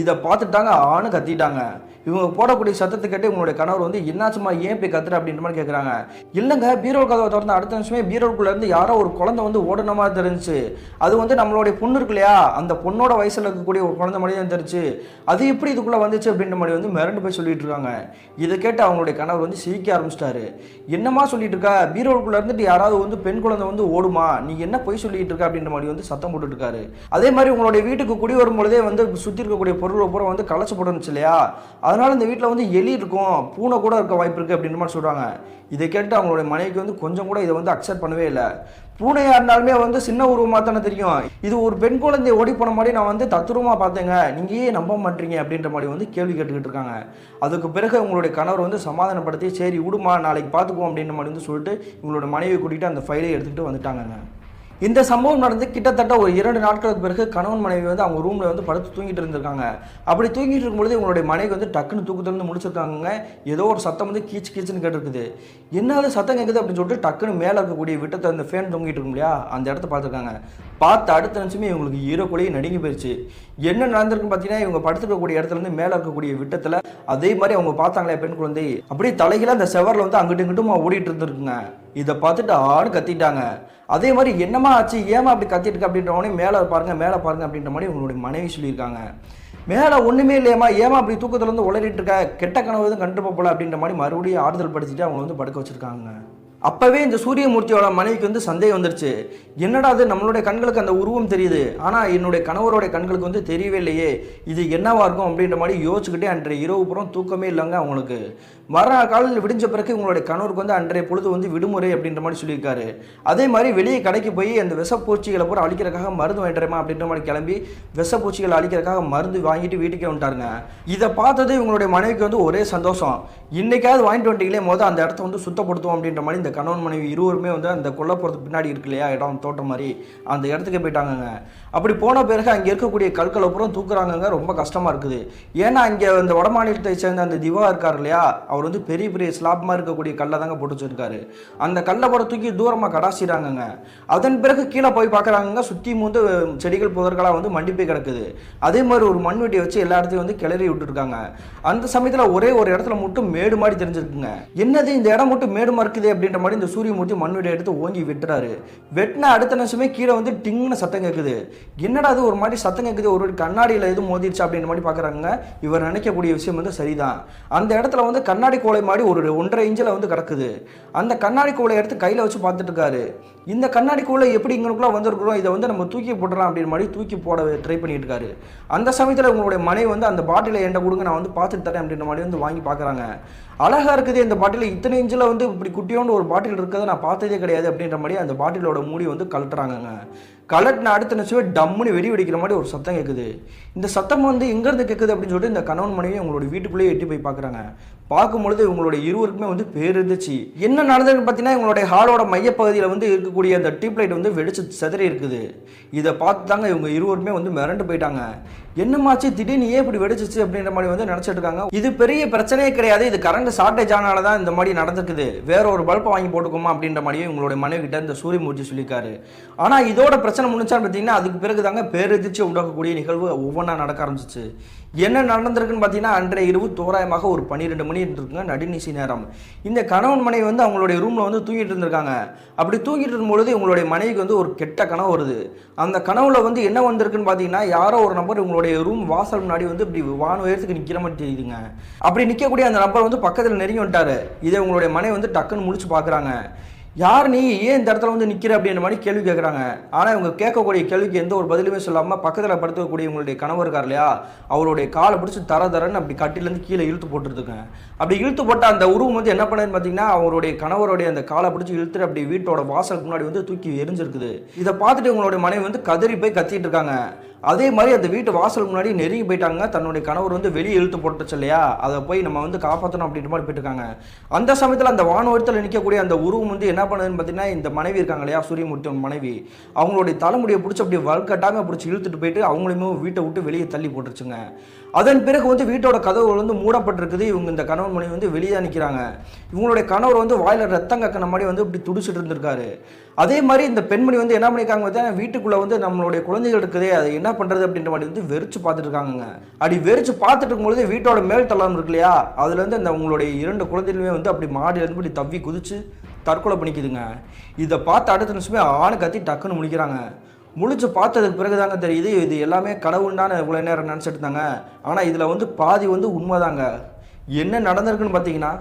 இதை பார்த்துட்டாங்க ஆணு கத்திட்டாங்க. இவங்க போடக்கூடிய சத்தத்தை கேட்டு இவங்களுடைய கணவர் வந்து என்னாச்சுமா ஏன் போய் கத்துற? அப்படின்ற மாதிரி கேட்குறாங்க இல்லைங்க பீரோல் கதவை திறந்த அடுத்த நிமிஷமே பீரோல்குள்ள இருந்து யாரோ ஒரு குழந்தை வந்து ஓடுன மாதிரி தெரிஞ்சுச்சு. அது வந்து நம்மளுடைய பொண்ணு இருக்கு இல்லையா? அந்த பொண்ணோட வயசில் இருக்கக்கூடிய ஒரு குழந்தை மாதிரி தான் தெரிஞ்சு அது எப்படி இதுக்குள்ளே வந்துச்சு அப்படின்ற மாதிரி வந்து மிரண்டு போய் சொல்லிட்டு இருக்காங்க. இதை கேட்டு அவங்களுடைய கணவர் வந்து சிரிக்க ஆரம்பிச்சிட்டாரு. என்னமா சொல்லிட்டு இருக்கா? பீரோக்குள்ள இருந்துட்டு யாராவது வந்து பெண் குழந்தை வந்து ஓடுமா? நீ என்ன பொய் சொல்லிட்டு இருக்க? அப்படின்ற மாதிரி வந்து சத்தம் போட்டுட்டு இருக்காரு. அதே மாதிரி உங்களுடைய வீட்டுக்கு குடி வரும்பொழுதே வந்து சுற்றி இருக்கக்கூடிய பொருள் பூரா வந்து களைச்சு போடணுச்சு இல்லையா? அதனால இந்த வீட்டில் வந்து எலி இருக்கும். பூனை கூட இருக்க வாய்ப்பு இருக்குது அப்படின்ற மாதிரி சொல்கிறாங்க இதை கேட்டு அவங்களுடைய மனைவிக்கு வந்து கொஞ்சம் கூட இதை வந்து அக்செப்ட் பண்ணவே இல்லை. பூனையாக இருந்தாலுமே வந்து சின்ன உருவமாக தானே தெரியும். இது ஒரு பெண் குழந்தை ஓடி போன மாதிரி நான் வந்து தத்துருவமாக பார்த்தேங்க. நீங்கள் ஏன் நம்ப மாட்டீங்க அப்படின்ற மாதிரி வந்து கேள்வி கேட்டுக்கிட்டு இருக்காங்க. அதுக்கு பிறகு உங்களுடைய கணவர் வந்து சமாதானப்படுத்தி சரி விடுமா நாளைக்கு பார்த்துக்குவோம் அப்படின்ற மாதிரி வந்து சொல்லிட்டு உங்களோட மனைவி கூட்டிகிட்டு அந்த ஃபைலை எடுத்துக்கிட்டு வந்துட்டாங்கங்க. இந்த சம்பவம் நடந்து கிட்டத்தட்ட ஒரு இரண்டு நாட்களுக்கு பிறகு கணவன் மனைவி வந்து அவங்க ரூமில் வந்து படுத்து தூங்கிட்டு இருந்திருக்காங்க. அப்படி தூங்கிட்டு இருக்கும்பொழுது இவங்களுடைய மனைவி வந்து டக்குன்னு தூக்கத்திலிருந்து முடிச்சிருக்காங்க ஏதோ ஒரு சத்தம் வந்து கீச்சு கீச்சுன்னு கேட்டிருக்குது. என்னது சத்தம் கேட்குது அப்படின்னு சொல்லிட்டு டக்குன்னு மேலே இருக்கக்கூடிய விட்டத்தை அந்த ஃபேன் தொங்கிட்டு இருக்கும் இல்லையா? அந்த இடத்த பார்த்துருக்காங்க. பார்த்து அடுத்த நிமிஷமே இவங்களுக்கு ஈரக்குலையே நடுங்கி போயிடுச்சு என்ன நடந்திருக்குன்னு பார்த்தீங்கன்னா இவங்க படுத்துக்கக்கூடிய இடத்துல இருந்து மேலே இருக்கக்கூடிய விட்டத்தில் அதே மாதிரி அவங்க பார்த்தாங்களே பெண் குழந்தை. அப்படியே தலைகீழ அந்த செவரில் வந்து அங்கிட்டு இங்கிட்டும் ஓடிட்டு இருந்திருக்குங்க. இதை பார்த்துட்டு ஆடு கத்திட்டாங்க. அதே மாதிரி என்னமா ஆச்சு? ஏமா அப்படி கத்திட்டு இருக்க? அப்படின்ற உடனே மேலே பாருங்க மேலே பாருங்க அப்படின்ற மாதிரி உங்களுடைய மனைவி சொல்லியிருக்காங்க. மேலே ஒன்றுமே இல்லையம்மா ஏமா அப்படி தூக்கத்துலேருந்து உளறிட்டு இருக்க? கெட்ட கனவு எதுவும் கண்டு போல அப்படின்ற மாதிரி மறுபடியும் ஆறுதல் படுத்திட்டு அவங்க வந்து படுக்க வச்சுருக்காங்க அப்போவே இந்த சூரியமூர்த்தியோட மனைவிக்கு வந்து சந்தேகம் வந்துருச்சு. என்னடா அது நம்மளுடைய கண்களுக்கு அந்த உருவம் தெரியுது. ஆனால் என்னுடைய கணவரோடைய கண்களுக்கு வந்து தெரியவே இல்லையே. இது என்னவா இருக்கும் அப்படின்ற மாதிரி யோசிச்சுக்கிட்டே அன்றைய இரவு புறம் தூக்கமே இல்லைங்க அவங்களுக்கு. வர காலையில் விடிஞ்ச பிறகு உங்களுடைய கணவருக்கு வந்து அன்றைய பொழுது வந்து விடுமுறை அப்படின்ற மாதிரி சொல்லியிருக்காரு. அதே மாதிரி வெளியே கடைக்கு போய் அந்த விஷப்பூச்சிகளை பூரா அழிக்கிறக்காக மருந்து வாங்கிட்டுறேமா அப்படின்ற மாதிரி கிளம்பி விஷப்பூச்சிகளை அழிக்கிறக்காக மருந்து வாங்கிட்டு வீட்டுக்கே வந்துட்டாருங்க. இதை பார்த்தது இவங்களுடைய மனைவிக்கு வந்து ஒரே சந்தோஷம். இன்னைக்காவது வாங்கிட்டு வந்துட்டீங்களே மொதல் அந்த இடத்த வந்து சுத்தப்படுத்துவோம் அப்படின்ற மாதிரி இந்த கணவன் மனைவி இருவருமே வந்து அந்த கொல்லப்புறத்துக்கு பின்னாடி இருக்கு இல்லையா இடம் தோட்டம் மாதிரி அந்த இடத்துக்கு போயிட்டாங்கங்க. அப்படி போன பிறகு அங்கே இருக்கக்கூடிய கற்களை அப்புறம் தூக்குறாங்கங்க. ரொம்ப கஷ்டமாக இருக்குது. ஏன்னா அங்கே அந்த வட மாநிலத்தை சேர்ந்த அந்த திவா இருக்கார் இல்லையா அவர் வந்து பெரிய பெரிய ஸ்லாப் மாதிரி இருக்கக்கூடிய கல்லை தாங்க போட்டு வச்சுருக்காரு. அந்த கல்லை போட தூக்கி தூரமாக கடாசிறாங்கங்க அதன் பிறகு கீழே போய் பார்க்குறாங்க சுற்றி வந்து செடிகள் புதர்களாக வந்து மண்டி போய் கிடக்குது. அதே மாதிரி ஒரு மண்வெட்டியை வச்சு எல்லா இடத்தையும் வந்து கிளறி விட்டுருக்காங்க. அந்த சமயத்தில் ஒரே ஒரு இடத்துல மட்டும் மேடு மாதிரி தெரிஞ்சிருக்குங்க. என்னது இந்த இடம் மட்டும் மேடு மறுக்குது அப்படின்ற மாதிரி இந்த சூரியமூர்த்தி மண்வெட்டியை எடுத்து ஓங்கி வெட்டுறாரு. வெட்டின அடுத்த நிமிஷமே கீழே வந்து டிங்னு சத்தம் கேட்குது என்னடா அது ஒரு மாதிரி சத்தம் கேட்குது ஒரு கண்ணாடியில் எதுவும் மோதிடுச்சு அப்படின்ற மாதிரி பார்க்குறாங்க இவர் நினைக்கக்கூடிய விஷயம் வந்து சரிதான். அந்த இடத்துல வந்து கண்ணாடி கண்ணாடி கோலை மாதிரி ஒரு ஒன்றரை இன்ச்சில் வந்து கிடக்குது. அந்த கண்ணாடி கோலை எடுத்து கையில் வச்சு பார்த்துட்டு இருக்காரு இந்த கண்ணாடி கோலை எப்படி இங்கனுக்குள்ள வந்திருக்கிறோம் இதை வந்து நம்ம தூக்கி போட்டுடலாம் அப்படின்னு மாதிரி தூக்கி போட ட்ரை பண்ணிட்டு இருக்காரு அந்த சமயத்தில் உங்களுடைய மனைவி வந்து அந்த பாட்டிலை என்கிட்ட கொடுங்க நான் வந்து பார்த்துட்டு தரேன் அப்படின்ற மாதிரி வந்து வாங்கி பார்க்குறாங்க. அழகாக இருக்குது இந்த பாட்டில். இத்தனை இன்ச்சில் வந்து இப்படி குட்டியோண்டு ஒரு பாட்டில் இருக்கிறத நான் பார்த்ததே கிடையாது அப்படின்ற மாதிரி அந்த பாட்டிலோட மூடி வந்து கலட்டுறாங்கங்க கலட்டின அடுத்த நிமிஷமே டம்முன்னு வெடி வெடிக்கிற மாதிரி ஒரு சத்தம் கேட்குது இந்த சத்தம் வந்து எங்கேருந்து கேட்குது அப்படின்னு சொல்லிட்டு இந்த கணவன் மனைவி அவங்களோட வீட்டுக்குள்ளேயே எட்டி போய் பார்க்குறாங்க. பார்க்கும் பொழுது இவங்களுடைய இருவருக்குமே வந்து பேருந்துச்சு என்ன நடந்ததுன்னு பார்த்தீங்கன்னா இவங்களுடைய ஹாலோட மையப்பகுதியில் வந்து இருக்கக்கூடிய அந்த டியூப் லைட் வந்து வெடிச்சு சிதறி இருக்குது. இதை பார்த்து தாங்க இவங்க இருவருமே வந்து மிரண்டு போயிட்டாங்க. என்னமாச்சு திடீர்னு ஏன் இப்படி வெடிச்சிச்சு அப்படின்ற மாதிரி வந்து நினச்சிட்டு இருக்காங்க. இது பெரிய பிரச்சனையே கிடையாது. இது கரண்ட் ஷார்ட்டேஜ் ஆனால தான் இந்த மாதிரி நடந்துக்குது வேற ஒரு பல்பை வாங்கி போட்டுக்கோமா அப்படின்ற மாதிரியும் உங்களுடைய மனைவி கிட்ட இந்த சூரியமூர்த்தி சொல்லியிருக்காரு. ஆனால் இதோட பிரச்சனை முடிஞ்சான்னு பார்த்தீங்கன்னா அதுக்கு பிறகு தாங்க பேரெதிர்ச்சி உண்டாக்கக்கூடிய நிகழ்வு ஒவ்வொன்றா நடக்க ஆரம்பிச்சிச்சு. என்ன நடந்திருக்குன்னு பார்த்தீங்கன்னா அன்றைய இரவு தோராயமாக ஒரு பன்னிரெண்டு மணி இருக்குங்க நடுநிசி நேரம். இந்த கணவன் மனைவி வந்து அவங்களுடைய ரூமில் வந்து தூங்கிட்டு இருந்திருக்காங்க. அப்படி தூங்கிட்டு இருக்கும்பொழுது உங்களுடைய மனைவிக்கு வந்து ஒரு கெட்ட கனவு வருது. அந்த கனவுல வந்து என்ன வந்திருக்குன்னு பார்த்தீங்கன்னா யாரோ ஒரு நபர் உங்களுடைய ரூம் வாசல் முன்னாடி வந்து இப்படி வான உயரத்துக்கு நிற்கிற மாதிரி தெரியுதுங்க. அப்படி நிற்கக்கூடிய அந்த நபர் வந்து பக்கத்தில் நெருங்கி வந்துட்டார். இதை உங்களுடைய மனைவி வந்து டக்குன்னு முடிச்சு பார்க்குறாங்க யார் நீ? ஏன் இந்த இடத்துல வந்து நிற்கிற அப்படின்ற மாதிரி கேள்வி கேட்குறாங்க ஆனால் இவங்க கேட்கக்கூடிய கேள்விக்கு எந்த ஒரு பதிலுமே சொல்லாமல் பக்கத்தில் படுத்தக்கூடிய உங்களுடைய கணவர் இருக்கார் இல்லையா? அவருடைய காலை பிடிச்சி தர தரன்னு அப்படி கட்டிலேருந்து கீழே இழுத்து போட்டுருதுங்க. அப்படி இழுத்து போட்ட அந்த உருவம் வந்து என்ன பண்ணுதுன்னு பார்த்தீங்கன்னா அவருடைய கணவருடைய அந்த காலை பிடிச்சி இழுத்துட்டு அப்படி வீட்டோட வாசலுக்கு முன்னாடி வந்து தூக்கி எரிஞ்சிருக்குது. இதை பார்த்துட்டு உங்களுடைய மனைவி வந்து கதறி போய் கத்திட்டு இருக்காங்க. அதே மாதிரி அந்த வீட்டு வாசல் முன்னாடி நெருங்கி போயிட்டாங்க. தன்னுடைய கணவர் வந்து வெளியே இழுத்து போட்டுச்சு இல்லையா? அதை போய் நம்ம வந்து காப்பாற்றணும் அப்படின்ற மாதிரி போயிட்டுருக்காங்க. அந்த சமயத்தில் அந்த வானோரத்தில் நிற்கக்கூடிய அந்த உருவம் வந்து என்ன பண்ணுதுன்னு பார்த்தீங்கன்னா இந்த மனைவி இருக்காங்க இல்லையா? சூரியமூர்த்தி மனைவி. அவங்களுடைய தலைமுடியை பிடிச்சி அப்படியே வல்கட்டாமல் பிடிச்சி இழுத்துட்டு போயிட்டு அவங்களையுமே வீட்டை விட்டு வெளியே தள்ளி போட்டுருச்சுங்க. அதன் பிறகு வந்து வீட்டோட கதவுகள் வந்து மூடப்பட்டிருக்குது. இவங்க இந்த கணவன் மனைவி வந்து வெளியே நிற்கிறாங்க இவங்களுடைய கணவர் வந்து வாயில ரத்தம் கக்கின மாதிரி வந்து இப்படி துடிச்சிட்டு இருந்திருக்காரு. அதே மாதிரி இந்த பெண்மணி வந்து என்ன பண்ணியிருக்காங்க பார்த்தா வீட்டுக்குள்ளே வந்து நம்மளுடைய குழந்தைகள் இருக்குதே அதை என்ன பண்ணுறது அப்படின்ற மாதிரி வந்து வெறிச்சு பார்த்துட்டு இருக்காங்க அப்படி வெறிச்சு பார்த்துட்டு இருக்கும்பொழுது வீட்டோட மேல் தளம் இருக்கு இல்லையா? அதுலேருந்து அந்த உங்களுடைய இரண்டு குழந்தைகளுமே வந்து அப்படி மாடியில இப்படி தவ்வி குதிச்சு தற்கொலை பண்ணிக்குதுங்க. இதை பார்த்து அடுத்த நிமிஷமே ஆணு கத்தி டக்குன்னு முடிக்கிறாங்க முழிச்சு பார்த்ததுக்கு பிறகு தாங்க தெரியுது இது எல்லாமே கடவுள்டான இவ்வளோ நேரம் நினச்சிட்டு இருந்தாங்க. ஆனால் இதில் வந்து பாதி வந்து உண்மைதாங்க. என்ன நடந்திருக்குன்னு பார்த்தீங்கன்னா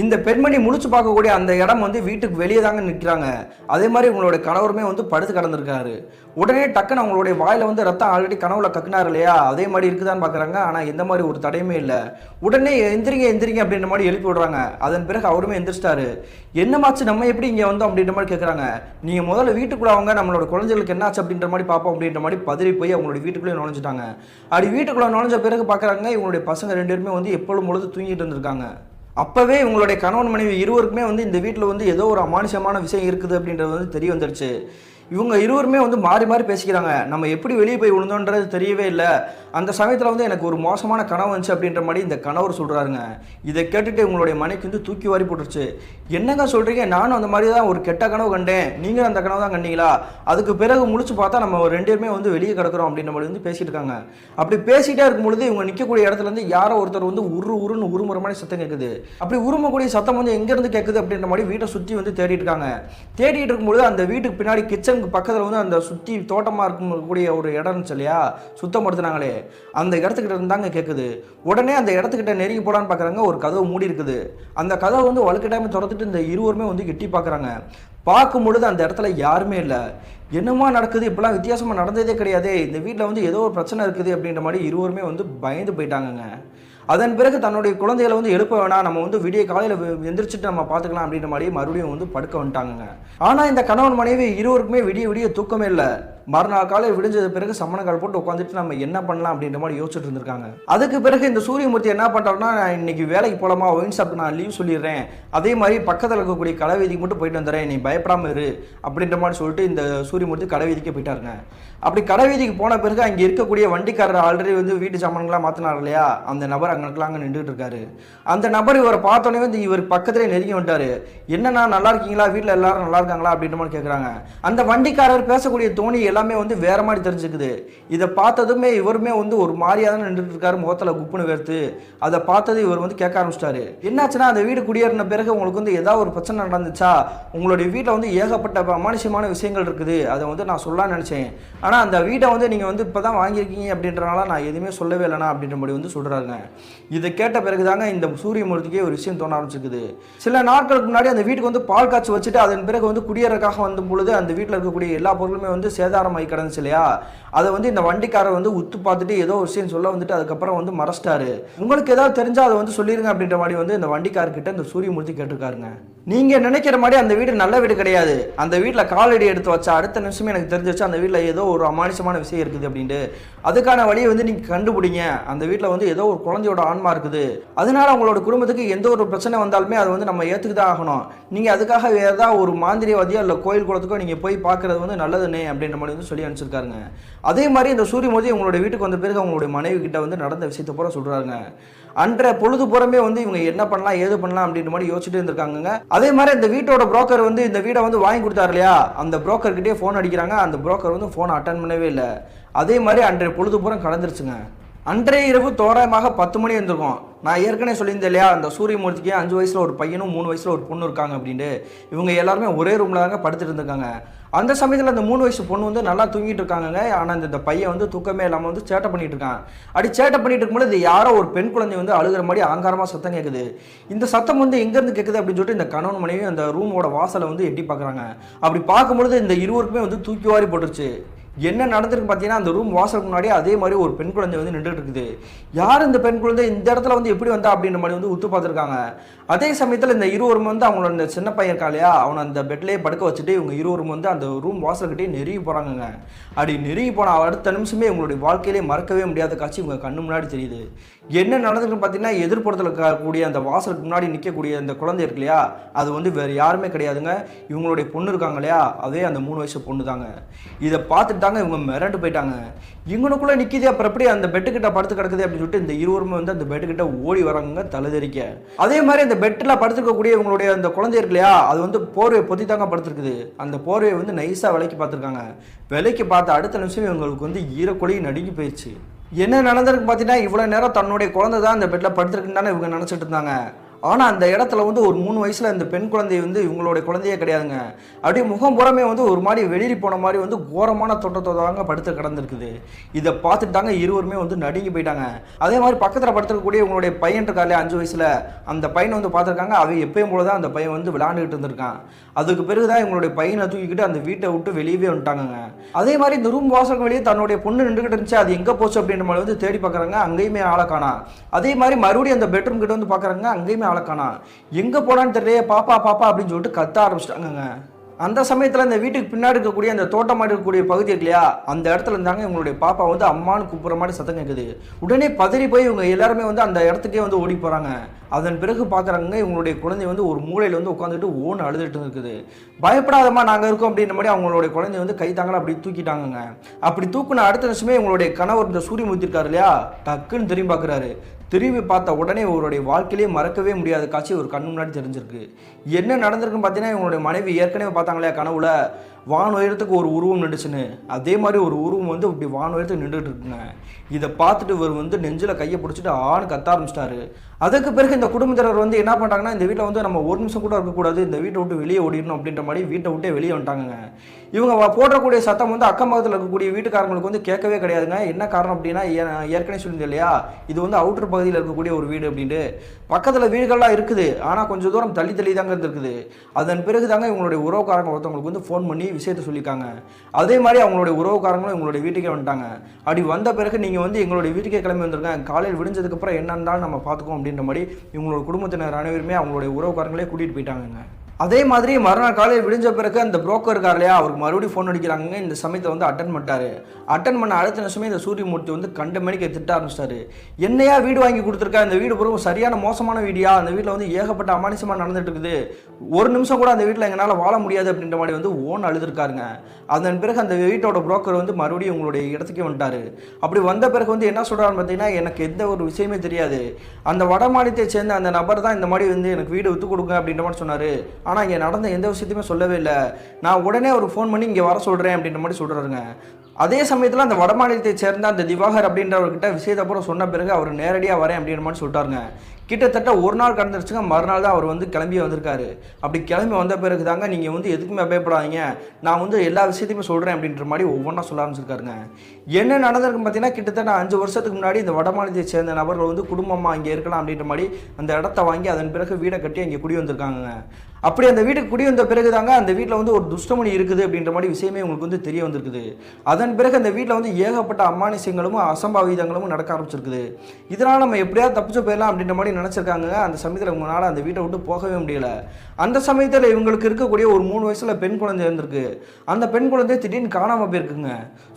இந்த பெண்மணி முழிச்சு பார்க்கக்கூடிய அந்த இடம் வந்து வீட்டுக்கு வெளியே தாங்க நிற்கிறாங்க. அதே மாதிரி உங்களுடைய கணவருமே வந்து படுத்து கிடந்திருக்காரு. உடனே டக்குன்னு அவங்களுடைய வாயில வந்து ரத்தம் ஆல்ரெடி கனவுல கக்குனார் இல்லையா? அதே மாதிரி இருக்குதான்னு பார்க்குறாங்க ஆனால் எந்த மாதிரி ஒரு தடையுமே இல்லை. உடனே எந்திரிங்க எந்திரிங்க அப்படின்ற மாதிரி எழுப்பி விடுறாங்க. அதன் பிறகு அவருமே எந்திரிச்சிட்டாரு. என்னமாச்சு நம்ம எப்படி இங்கே வந்தோம் அப்படின்ற மாதிரி கேட்குறாங்க நீங்கள் முதல்ல வீட்டுக்குள்ள அவங்க நம்மளோட குழந்தைகளுக்கு என்னாச்சு அப்படின்ற மாதிரி பார்ப்போம் அப்படின்ற மாதிரி பதறி போய் அவங்களோட வீட்டுக்குள்ளே நுழைஞ்சிட்டாங்க. அப்படி வீட்டுக்குள்ளே நுழைஞ்ச பிறகு பார்க்குறாங்க இவங்களுடைய பசங்க ரெண்டு பேருமே வந்து எப்பொழுது பொழுது தூங்கிட்டு இருந்திருக்காங்க. அப்போவே இவங்களுடைய கணவன் மனைவி இருவருக்குமே வந்து இந்த வீட்டில் வந்து ஏதோ ஒரு அமானுஷமான விஷயம் இருக்குது அப்படின்றது வந்து தெரிய வந்துருச்சு. இவங்க இருவருமே வந்து மாறி மாறி பேசிக்கிறாங்க. நம்ம எப்படி வெளியே போய் விழுந்தோன்றது தெரியவே இல்லை. அந்த சமயத்தில் வந்து எனக்கு ஒரு மோசமான கனவு வந்துச்சு அப்படின்ற மாதிரி இந்த கணவர் சொல்கிறாருங்க இதை கேட்டுட்டு உங்களுடைய மனைக்கு வந்து தூக்கி வாரி போட்டுருச்சு. என்னங்க சொல்கிறீங்க நானும் அந்த மாதிரி தான் ஒரு கெட்ட கனவு கண்டேன். நீங்களும் அந்த கனவு தான் கண்டீங்களா? அதுக்கு பிறகு முழிச்சு பார்த்தா நம்ம ரெண்டு பேருமே வந்து வெளியே கிடக்கிறோம் அப்படின்ற மாதிரி வந்து பேசிட்டு இருக்காங்க. அப்படி பேசிட்டே இருக்கும் பொழுது இவங்க நிற்கக்கூடிய இடத்துல இருந்து யாரோ ஒருத்தர் வந்து உரு உருன்னு உருமுறை மாதிரி சத்தம் கேட்குது அப்படி உருமக்கூடிய சத்தம் வந்து எங்கேருந்து கேட்குது அப்படின்ற மாதிரி வீட்டை சுற்றி வந்து தேடிட்டு இருக்காங்க. தேடிட்டு இருக்கும்பொழுது அந்த வீட்டுக்கு பின்னாடி கிச்சனுக்கு பக்கத்தில் வந்து அந்த சுற்றி தோட்டமாக இருக்கக்கூடிய ஒரு இடம் இருந்துச்சு இல்லையா? சுத்தப்படுத்துனாங்களே. அந்த இடத்துக்கிட்ட இருந்தாங்க கேட்குது உடனே அந்த இடத்துக்கிட்ட நெருங்கி போடான்னு பார்க்குறாங்க ஒரு கதவு மூடி இருக்குது. அந்த கதவை வந்து வழுக்கட்டாமல் திறந்துட்டு இந்த இருவருமே வந்து எட்டி பார்க்குறாங்க பார்க்கும் பொழுது அந்த இடத்துல யாருமே இல்லை. என்னமா நடக்குது? இப்படிலாம் வித்தியாசமாக நடந்ததே கிடையாது. இந்த வீட்டில் வந்து ஏதோ ஒரு பிரச்சனை இருக்குது அப்படின்ற மாதிரி இருவருமே வந்து பயந்து போயிட்டாங்கங்க. அதன் பிறகு தன்னுடைய குழந்தைகளை வந்து எழுப்ப வேணாம். நம்ம வந்து விடிய காலையில் எந்திரிச்சிட்டு நம்ம பார்த்துக்கலாம் அப்படின்ற மாதிரி மறுபடியும் வந்து படுக்க வந்துட்டாங்கங்க. ஆனால் இந்த கணவன் மனைவி இருவருக்குமே விடிய விடிய தூக்கமே இல்லை. மறுநாள் காலை விடிஞ்சது பிறகு சம்மணக்கால் போட்டு உட்காந்துட்டு நம்ம என்ன பண்ணலாம் அப்படின்ற மாதிரி யோசிச்சுட்டு இருந்திருக்காங்க. அதுக்கு பிறகு இந்த சூரியமூர்த்தி என்ன பண்ணுறாருன்னா நான் இன்னைக்கு வேலைக்கு போகலாமா ஒயின் ஷாப் நான் லீவ் சொல்லிடுறேன். அதே மாதிரி பக்கத்தில் இருக்கக்கூடிய கடைவீதிக்கு மட்டும் போயிட்டு வந்துடுறேன். நீ பயப்படாமல் இரு. அப்படின்ற மாதிரி சொல்லிட்டு இந்த சூரியமூர்த்தி கடைவீதிக்கு போயிட்டாருங்க. அப்படி கடை வீதிக்கு போன பிறகு அங்கே இருக்கக்கூடிய வண்டிக்காரர் ஆல்ரெடி வந்து வீட்டு சாமான்களாம் மாற்றினார் இல்லையா? அந்த நபர் அங்கனக்குலாம் அங்கே நின்றுட்டு இருக்காரு. அந்த நபர் இவரை பார்த்தோன்னே வந்து இவர் பக்கத்துலேயே நெருங்கி வந்துட்டாரு. என்னண்ணா நல்லா இருக்கீங்களா? வீட்டில் எல்லாரும் நல்லா இருக்காங்களா? அப்படின்ற மாதிரி கேட்குறாங்க அந்த வண்டிக்காரர் பேசக்கூடிய தோணி எல்லாம் எல்லாமே வந்து வேற மாதிரி தெரிஞ்சுக்குது. இதை பார்த்ததுமே இவருமே வந்து ஒரு மாதிரியாக தான் நின்றுட்டு இருக்காரு முகத்தில் குப்புன்னு வேர்த்து. அதை பார்த்தது இவர் வந்து கேட்க ஆரம்பிச்சிட்டாரு. என்னாச்சுன்னா அந்த வீடு குடியேறின பிறகு உங்களுக்கு வந்து ஏதாவது ஒரு பிரச்சனை நடந்துச்சா? உங்களுடைய வீட்டில் வந்து ஏகப்பட்ட அமானுஷ்யமான விஷயங்கள் இருக்குது. அதை வந்து நான் சொல்லலாம்னு நினச்சேன். ஆனால் அந்த வீட்டை வந்து நீங்கள் வந்து இப்போ தான் வாங்கியிருக்கீங்க அப்படின்றனால நான் எதுவுமே சொல்லவே இல்லைனா அப்படின்ற மாதிரி வந்து சொல்கிறாங்க இதை கேட்ட பிறகு தாங்க இந்த சூரியமூர்த்திக்கே ஒரு விஷயம் தோண ஆரம்பிச்சிருக்குது சில நாட்களுக்கு முன்னாடி அந்த வீட்டுக்கு வந்து பால் காய்ச்சி வச்சுட்டு அதன் பிறகு வந்து குடியேறக்காக வந்த பொழுது அந்த வீட்டில் இருக்கக்கூடிய எல்லா பொருளுமே வந்து சேதாரமாகி கிடந்துச்சு இல்லையா அதை வந்து இந்த வண்டிக்காரர் வந்து உத்து பார்த்துட்டு ஏதோ ஒரு விஷயம் சொல்ல வந்துட்டு அதுக்கப்புறம் வந்து மறைச்சிட்டாரு. உங்களுக்கு ஏதாவது தெரிஞ்சால் அதை வந்து சொல்லிருங்க அப்படின்ற மாதிரி வந்து இந்த வண்டிக்காரர்கிட்ட இந்த சூரியமூர்த்தி கேட்டிருக்காருங்க. நீங்க நினைக்கிற மாதிரி அந்த வீடு நல்ல வீடு கிடையாது. அந்த வீட்டில் காலடி எடுத்து வச்சா அடுத்த நிமிஷமே எனக்கு தெரிஞ்சிச்சு அந்த வீட்டில் ஏதோ ஒரு அமானுஷமான விஷயம் இருக்குது அப்படின்ட்டு. அதுக்கான வழியை வந்து நீங்க கண்டுபிடிங்க. அந்த வீட்டில் வந்து ஏதோ ஒரு குழந்தையோட ஆன்மா இருக்குது. அதனால அவங்களோட குடும்பத்துக்கு எந்த ஒரு பிரச்சனை வந்தாலுமே அதை வந்து நம்ம ஏற்றுக்கு தான் ஆகணும். நீங்க அதுக்காக வேறு ஏதாவது ஒரு மாந்திரியவாதியோ இல்லை கோயில் குளத்துக்கோ நீங்க போய் பார்க்கறது வந்து நல்லதுன்னு அப்படின்ற மாதிரி அப்படின்னு சொல்லி அனுப்பிச்சிருக்காருங்க. அதே மாதிரி இந்த சூரியமூர்த்தி உங்களுடைய வீட்டுக்கு வந்த பிறகு அவங்களுடைய மனைவி கிட்ட வந்து நடந்த விஷயத்தை பூரா சொல்றாருங்க. அன்றைய பொழுது புறமே வந்து இவங்க என்ன பண்ணலாம் ஏது பண்ணலாம் அப்படின்ற மாதிரி யோசிச்சுட்டு இருந்திருக்காங்க அதே மாதிரி இந்த வீட்டோட புரோக்கர் வந்து இந்த வீடை வந்து வாங்கி கொடுத்தாரு இல்லையா? அந்த broker கிட்டே ஃபோன் அடிக்கிறாங்க. அந்த புரோக்கர் வந்து ஃபோனை அட்டன் பண்ணவே இல்லை. அதே மாதிரி அன்றைய பொழுது பூரம் கடந்துருச்சுங்க. அன்றைய இரவு தோராயமாக பத்து மணி இருந்திருக்கும் நான் ஏற்கனவே சொல்லியிருந்தேன் இல்லையா அந்த சூரியமூர்த்திக்கு அஞ்சு வயசில் ஒரு பையனும் மூணு வயசில் ஒரு பொண்ணு இருக்காங்க அப்படின்ட்டு. இவங்க எல்லாருமே ஒரே ரூமில் தாங்க படுத்துட்டு இருந்திருக்காங்க. அந்த சமயத்தில் அந்த மூணு வயசு பொண்ணு வந்து நல்லா தூங்கிட்டு இருக்காங்க ஆனால் இந்த பையன் வந்து தூக்கமே இல்லாமல் வந்து சேட்டை பண்ணிட்டு இருக்கான். அப்படி சேட்டை பண்ணிட்டு இருக்கும்போது இது யாரோ ஒரு பெண் குழந்தை வந்து அழுகிற மாதிரி ஆங்காரமாக சத்தம் கேட்குது இந்த சத்தம் வந்து எங்கேருந்து கேட்குது அப்படின்னு சொல்லிட்டு இந்த கணவன் மனைவி அந்த ரூமோட வாசலை வந்து எட்டி பார்க்குறாங்க. அப்படி பார்க்கும்பொழுது இந்த இருவருக்குமே வந்து தூக்கி வாரி போட்டுருச்சு. என்ன நடந்திருக்கு பார்த்தீங்கன்னா அந்த ரூம் வாசலுக்கு முன்னாடி அதே மாதிரி ஒரு பெண் குழந்தை வந்து நின்றுட்டு இருக்குது. யார் இந்த பெண் குழந்தை? இந்த இடத்துல வந்து எப்படி வந்தா அப்படின்ற மாதிரி வந்து உத்து பார்த்துருக்காங்க. அதே சமயத்தில் இந்த இருவரும் வந்து அவங்களோட இந்த சின்ன பையன் இருக்கா இல்லையா அவனை அந்த பெட்லேயே படுக்க வச்சுட்டு இவங்க இருவரும் வந்து அந்த ரூம் வாசல்கிட்டே நெருங்கி போகிறாங்கங்க அப்படி நெருங்கி போன அடுத்த நிமிஷமே உங்களுடைய வாழ்க்கையிலே மறக்கவே முடியாத காட்சி உங்கள் கண்ணு முன்னாடி தெரியுது. என்ன நடந்திருக்கு பார்த்தீங்கன்னா எதிர்ப்புறத்தில் இருக்கக்கூடிய அந்த வாசலுக்கு முன்னாடி நிற்கக்கூடிய அந்த குழந்தை இருக்கு இல்லையா அது வந்து வேறு யாருமே கிடையாதுங்க. இவங்களுடைய பொண்ணு இருக்காங்க இல்லையா அதே அந்த மூணு வயசு பொண்ணு தாங்க இதை பார்த்துட்டு பார்த்தாங்க இவங்க மிரண்டு போயிட்டாங்க. இவனுக்குள்ள நிற்கிது அப்புறம் எப்படி அந்த பெட்டுக்கிட்ட படுத்து கிடக்குது அப்படின்னு சொல்லிட்டு இந்த இருவருமே வந்து அந்த பெட்டுக்கிட்ட ஓடி வராங்க தழுதறிக்க அதே மாதிரி அந்த பெட்டில் படுத்துருக்கக்கூடிய இவங்களுடைய அந்த குழந்தை இருக்கு இல்லையா அது வந்து போர்வை பொத்தி தாங்க படுத்துருக்குது. அந்த போர்வையை வந்து நைஸாக விலைக்கு பார்த்துருக்காங்க. விலைக்கு பார்த்த அடுத்த நிமிஷம் இவங்களுக்கு வந்து ஈரக்கொலையும் நடுங்கி போயிடுச்சு என்ன நடந்திருக்கு பார்த்தீங்கன்னா இவ்வளோ நேரம் தன்னுடைய குழந்தை தான் அந்த பெட்டில் படுத்துருக்குன்னு தானே இவங்க நினச்சிட்டு இருந்தாங்க. ஆனால் அந்த இடத்துல வந்து ஒரு மூணு வயசில் அந்த பெண் குழந்தை வந்து இவங்களுடைய குழந்தையே கிடையாதுங்க. அப்படியே முகம் புறமே வந்து ஒரு மாதிரி வெளிரி போன மாதிரி வந்து கோரமான தோட்டத்தோதாங்க படுத்து கிடந்திருக்குது. இதை பார்த்துட்டாங்க இருவருமே வந்து நடுங்கி போயிட்டாங்க. அதே மாதிரி பக்கத்தில் படுத்துருக்கக்கூடிய இவங்களுடைய பையன் இருக்காரு அஞ்சு வயசில் அந்த பையனை வந்து பார்த்துருக்காங்க அவன் எப்பயும் போல தான் அந்த பையன் வந்து விளாண்டுக்கிட்டு இருந்திருக்கான். அதுக்கு பிறகு தான் இவங்களுடைய பையனை தூக்கிக்கிட்டு அந்த வீட்டை விட்டு வெளியவே வந்துட்டாங்கங்க. அதே மாதிரி இந்த ரூம் வாசலுக்கு வெளியே தன்னுடைய பொண்ணு நின்றுக்கிட்டு இருந்துச்சு அது எங்கே போச்சு அப்படின்ற மாதிரி வந்து தேடி பார்க்குறாங்க அங்கேயுமே ஆளை காணா. அதே மாதிரி மறுபடியும் அந்த பெட்ரூம் கிட்ட வந்து பார்க்குறாங்க அங்கேயுமே ஆளை காணோம் எங்கே போனான்னு தெரியல பாப்பா பாப்பா அப்படின்னு சொல்லிட்டு கத்த ஆரம்பிச்சிட்டாங்க அந்த சமயத்தில் இந்த வீட்டுக்கு பின்னாடி இருக்கக்கூடிய அந்த தோட்டமாடி இருக்கக்கூடிய பகுதி இருக்கு இல்லையா? அந்த இடத்துல இருந்தாங்க இவங்களுடைய பாப்பா வந்து அம்மான்னு கூப்பிட்ற மாதிரி சத்தம் கேட்குது உடனே பதறி போய் இவங்க எல்லாருமே வந்து அந்த இடத்துக்கே வந்து ஓடி போகிறாங்க அதன் பிறகு பார்க்குறாங்க இவங்களுடைய குழந்தை வந்து ஒரு மூலையில் வந்து உட்காந்துட்டு ஓன்னு அழுதுட்டு இருக்குது. பயப்படாதமா நாங்கள் இருக்கோம் அப்படின்ற மாதிரி அவங்களுடைய குழந்தை வந்து கை அப்படி தூக்கிட்டாங்கங்க. அப்படி தூக்குன அடுத்த நிமிஷமே இவங்களுடைய கணவர் இந்த சூரியமூர்த்தி இருக்காரு இல்லையா? டக்குன்னு திரும்பி பார்க்குறாரு திரும்பி பார்த்த உடனே இவருடைய வாழ்க்கையிலே மறக்கவே முடியாத காட்சி ஒரு கண் முன்னாடி தெரிஞ்சிருக்கு. என்ன நடந்திருக்குன்னு பார்த்தீங்கன்னா இவங்களுடைய மனைவி ஏற்கனவே பார்த்தாங்களே கனவுல வான் உயரத்துக்கு ஒரு உருவம் நின்றுச்சுன்னு. அதே மாதிரி ஒரு உருவம் வந்து இப்படி வான் உயரத்துக்கு நின்றுட்டு இருக்குங்க. இதை பார்த்துட்டு இவர் வந்து நெஞ்சில் கையை பிடிச்சிட்டு ஆண் கத்த ஆரம்பிச்சிட்டாரு. அதுக்கு பிறகு இந்த குடும்பத்தினர் வந்து என்ன பண்ணுறாங்கன்னா இந்த வீட்டில் வந்து நம்ம ஒரு நிமிஷம் கூட இருக்கக்கூடாது இந்த வீட்டை விட்டு வெளியே ஓடிடணும் அப்படின்ற மாதிரி வீட்டை விட்டே வெளியே வந்துட்டாங்க இவங்க போடக்கூடிய சத்தம் வந்து அக்கம் பக்கத்தில் இருக்கக்கூடிய வீட்டுக்காரங்களுக்கு வந்து கேட்கவே கிடையாதுங்க. என்ன காரணம் அப்படின்னா ஏ- ஏற்கனவே சொல்லியிருந்தேன் இல்லையா? இது வந்து அவுட்டர் பகுதியில் இருக்கக்கூடிய ஒரு வீடு அப்படின்ட்டு. பக்கத்தில் வீடுகள்லாம் இருக்குது. ஆனால் கொஞ்சம் தூரம் தள்ளி தள்ளி தாங்க இருந்திருக்குது. அதன் பிறகு தாங்க இவங்களுடைய உறவுக்காரங்க ஒருத்தவங்களுக்கு வந்து ஃபோன் பண்ணி விஷயத்தை சொல்லியிருக்காங்க. அதே மாதிரி அவங்களுடைய உறவுக்காரங்களும் இவங்களுடைய வீட்டுக்கே வந்துட்டாங்க. அப்படி வந்த பிறகு நீங்கள் வந்து எங்களுடைய வீட்டுக்கே கிளம்பி வந்திருக்காங்க காலையில் விடிஞ்சதுக்கப்புறம் என்ன இருந்தாலும் நம்ம பார்த்துக்கோம் அப்படின்ற மாதிரி இவங்களோட குடும்பத்தினர் அனைவருமே அவங்களுடைய உறவுக்காரங்களே கூட்டிகிட்டு போயிட்டாங்கங்க. அதே மாதிரி மறுநாள் காலையில் விடிஞ்ச பிறகு அந்த புரோக்கர் இருக்கார் இல்லையா அவருக்கு மறுபடியும் ஃபோன் அடிக்கிறாங்க. இந்த சமயத்தை வந்து அட்டன் பண்ணிட்டாரு. அட்டன் பண்ண அடுத்த நிமிஷமே இந்த சூரியமூர்த்தி வந்து கண்ட மணிக்கு திட்ட ஆரம்பிச்சிட்டாரு. என்னையா வீடு வாங்கி கொடுத்துருக்கா? இந்த வீடு பூரா சரியான மோசமான வீடியா. அந்த வீட்டில் வந்து ஏகப்பட்ட அமானுஷமாக நடந்துட்டு இருக்குது. ஒரு நிமிஷம் கூட அந்த வீட்டில் எங்களால் வாழ முடியாது அப்படின்ற மாதிரி வந்து ஓன் அழுதுருக்காருங்க. அதன் பிறகு அந்த வீட்டோட புரோக்கர் வந்து மறுபடியும் உங்களுடைய இடத்துக்கே வந்துட்டாரு. அப்படி வந்த பிறகு வந்து என்ன சொல்கிறாருன்னு பார்த்தீங்கன்னா எனக்கு எந்த ஒரு விஷயமே தெரியாது. அந்த வட மாநிலத்தை சேர்ந்த அந்த நபர் தான் இந்த மாதிரி வந்து எனக்கு வீடு விற்று கொடுங்க அப்படின்ற மாதிரி சொன்னார். ஆனால் இங்கே நடந்த எந்த விஷயத்தையுமே சொல்லவே இல்லை. நான் உடனே ஒரு ஃபோன் பண்ணி இங்கே வர சொல்கிறேன் அப்படின்ற மாதிரி சொல்கிறாருங்க அதே சமயத்தில் அந்த வடமாநிலத்தை சேர்ந்த அந்த திவாகர் அப்படின்றவர்கிட்ட விஷயத்தை சொன்ன பிறகு அவர் நேரடியாக வரேன் அப்படின்ற மாதிரி சொல்லிட்டாருங்க. கிட்டத்தட்ட ஒரு நாள் கடந்துருச்சுங்க. மறுநாள் தான் அவர் வந்து கிளம்பி வந்திருக்காரு. அப்படி கிளம்பி வந்த பிறகு தாங்க நீங்கள் வந்து எதுக்குமே பயப்படாதீங்க. நான் வந்து எல்லா விஷயத்தையுமே சொல்கிறேன் அப்படின்ற மாதிரி ஒவ்வொன்றா சொல்ல ஆரம்பிச்சிருக்காருங்க. என்ன நடந்திருக்கு பார்த்தீங்கன்னா கிட்டத்தட்ட அஞ்சு வருஷத்துக்கு முன்னாடி இந்த வடமாநிலத்தை சேர்ந்த நபர்கள் வந்து குடும்பமாக இங்கே இருக்கலாம் அப்படின்ற மாதிரி அந்த இடத்த வாங்கி அதன் பிறகு வீடை கட்டி அங்கே குடி வந்திருக்காங்க அப்படி அந்த வீட்டுக்கு குடி வந்த பிறகு தாங்க அந்த வீட்டில் வந்து ஒரு துஷ்டமணி இருக்குது அப்படின்ற மாதிரி விஷயமே உங்களுக்கு வந்து தெரிய வந்திருக்குது. அதன் பிறகு அந்த வீட்டில் வந்து ஏகப்பட்ட அமானுஷங்களும் அசம்பாவிதங்களும் நடக்க ஆரம்பிச்சிருக்குது. இதனால் நம்ம எப்படியாவது தப்பிச்சு போயிடலாம் அப்படின்ற மாதிரி நினச்சிருக்காங்க அந்த சமயத்தில் உங்களால் அந்த வீட்டை விட்டு போகவே முடியலை. அந்த சமயத்தில் இவங்களுக்கு இருக்கக்கூடிய ஒரு மூணு வயசில் பெண் குழந்தை இருந்திருக்கு. அந்த பெண் குழந்தை திடீர்னு காணாமல் போயிருக்குங்க.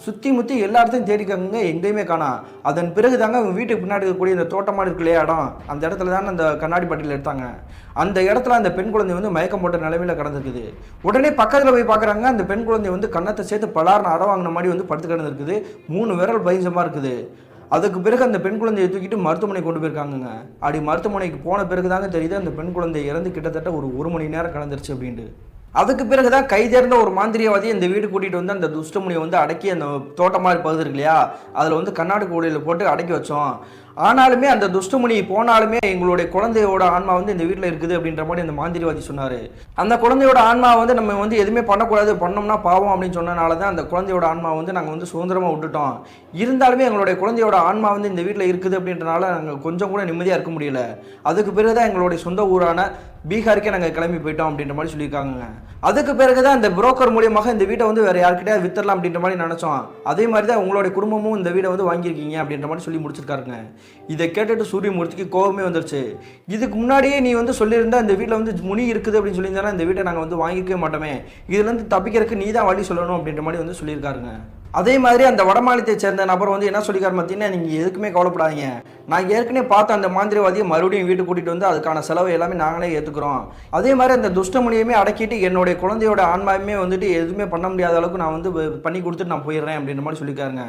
சுற்றி முற்றி எல்லா இடத்தையும் தேடிக்காங்க எங்கேயுமே காணாம் அதன் பிறகு தாங்க அவங்க வீட்டுக்கு பின்னாடி இருக்கக்கூடிய இந்த தோட்டமாக இருக்கு இடம் அந்த இடத்துல தானே அந்த கண்ணாடி பட்டியில் எடுத்தாங்க. அந்த இடத்துல அந்த பெண் குழந்தை வந்து மயக்கம் போட்ட நிலைமையில் கடந்திருக்குது. உடனே பக்கத்தில் போய் பார்க்குறாங்க அந்த பெண் குழந்தை வந்து கன்னத்தை சேர்த்து பலார்னு அடம் வாங்கின மாதிரி வந்து படுத்து கிடந்திருக்குது. மூணு விரல் பயஞ்சமாக இருக்குது. அதுக்கு பிறகு அந்த பெண் குழந்தையை தூக்கிட்டு மருத்துவமனை கொண்டு போயிருக்காங்கங்க. அப்படி மருத்துவமனைக்கு போன பிறகு தாங்க தெரியுது அந்த பெண் குழந்தை இறந்து கிட்டத்தட்ட ஒரு ஒரு மணி நேரம் கலந்துருச்சு அப்படின்ட்டு. அதுக்கு பிறகு தான் கைதேர்ந்த ஒரு மாந்திரியவாதி இந்த வீடு கூட்டிகிட்டு வந்து அந்த துஷ்டமுனியை வந்து அடக்கி அந்த தோட்டமாக பகுதி இருக்கு இல்லையா அதில் வந்து கண்ணாடி கூடையில் போட்டு அடக்கி வச்சோம். ஆனாலுமே அந்த துஷ்டமுனி போனாலுமே எங்களுடைய குழந்தையோட ஆன்மா வந்து இந்த வீட்டில் இருக்குது அப்படின்ற மாதிரி அந்த மாந்திரிவாதி சொன்னார். அந்த குழந்தையோட ஆன்மா வந்து நம்ம வந்து எதுவுமே பண்ணக்கூடாது பண்ணோம்னா பாவம் அப்படின்னு சொன்னனால தான் அந்த குழந்தையோட ஆன்மா வந்து நாங்கள் வந்து சுதந்திரமாக விட்டுட்டோம். இருந்தாலுமே எங்களுடைய குழந்தையோட ஆன்மா வந்து இந்த வீட்டில் இருக்குது அப்படின்றனால நாங்கள் கொஞ்சம் கூட நிம்மதியாக இருக்க முடியல. அதுக்கு பிறகு தான் எங்களுடைய சொந்த ஊரான பீகாருக்கே நாங்கள் கிளம்பி போயிட்டோம் அப்படின்ற மாதிரி சொல்லியிருக்காங்க அதுக்கு பிறகு தான் இந்த புரோக்கர் மூலியமாக இந்த வீட்டை வந்து வேறு யார்கிட்டயாவது வித்தரலாம் அப்படின்ற மாதிரி நினச்சோம். அதே மாதிரி தான் உங்களுடைய குடும்பமும் இந்த வீடை வந்து வாங்கியிருக்கீங்க அப்படின்ற மாதிரி சொல்லி முடிச்சிருக்காருங்க. இதை கேட்டுட்டு சூரியமூர்த்திக்கு கோபமே வந்துருச்சு. இதுக்கு முன்னாடியே நீ வந்து சொல்லியிருந்தா இந்த வீட்டில் வந்து முனி இருக்குது அப்படின்னு சொல்லியிருந்தா இந்த வீட்டை நாங்கள் வந்து வாங்கிக்கவே மாட்டோமே. இதுலேருந்து தப்பிக்கிறதுக்கு நீ தான் வழி சொல்லணும் அப்படின்ற மாதிரி வந்து சொல்லியிருக்காருங்க. அதே மாதிரி அந்த வடமாநிலத்தை சேர்ந்த நபர் வந்து என்ன சொல்லிக்கார் பார்த்தீங்கன்னா நீங்கள் எதுக்குமே கவலைப்படாதீங்க. நான் ஏற்கனவே பார்த்த அந்த மாந்திரவாதியை மறுபடியும் வீட்டுக்கு கூட்டிகிட்டு வந்து அதுக்கான செலவு எல்லாமே நாங்களே ஏற்றுக்கிறோம் அதே மாதிரி அந்த துஷ்டமுனியுமே அடக்கிட்டு என்னுடைய குழந்தையோட ஆன்மாவுமே வந்துட்டு எதுவுமே பண்ண முடியாத அளவுக்கு நான் வந்து பண்ணி கொடுத்துட்டு நான் போயிடுறேன் அப்படின்ற மாதிரி சொல்லியிருக்காருங்க.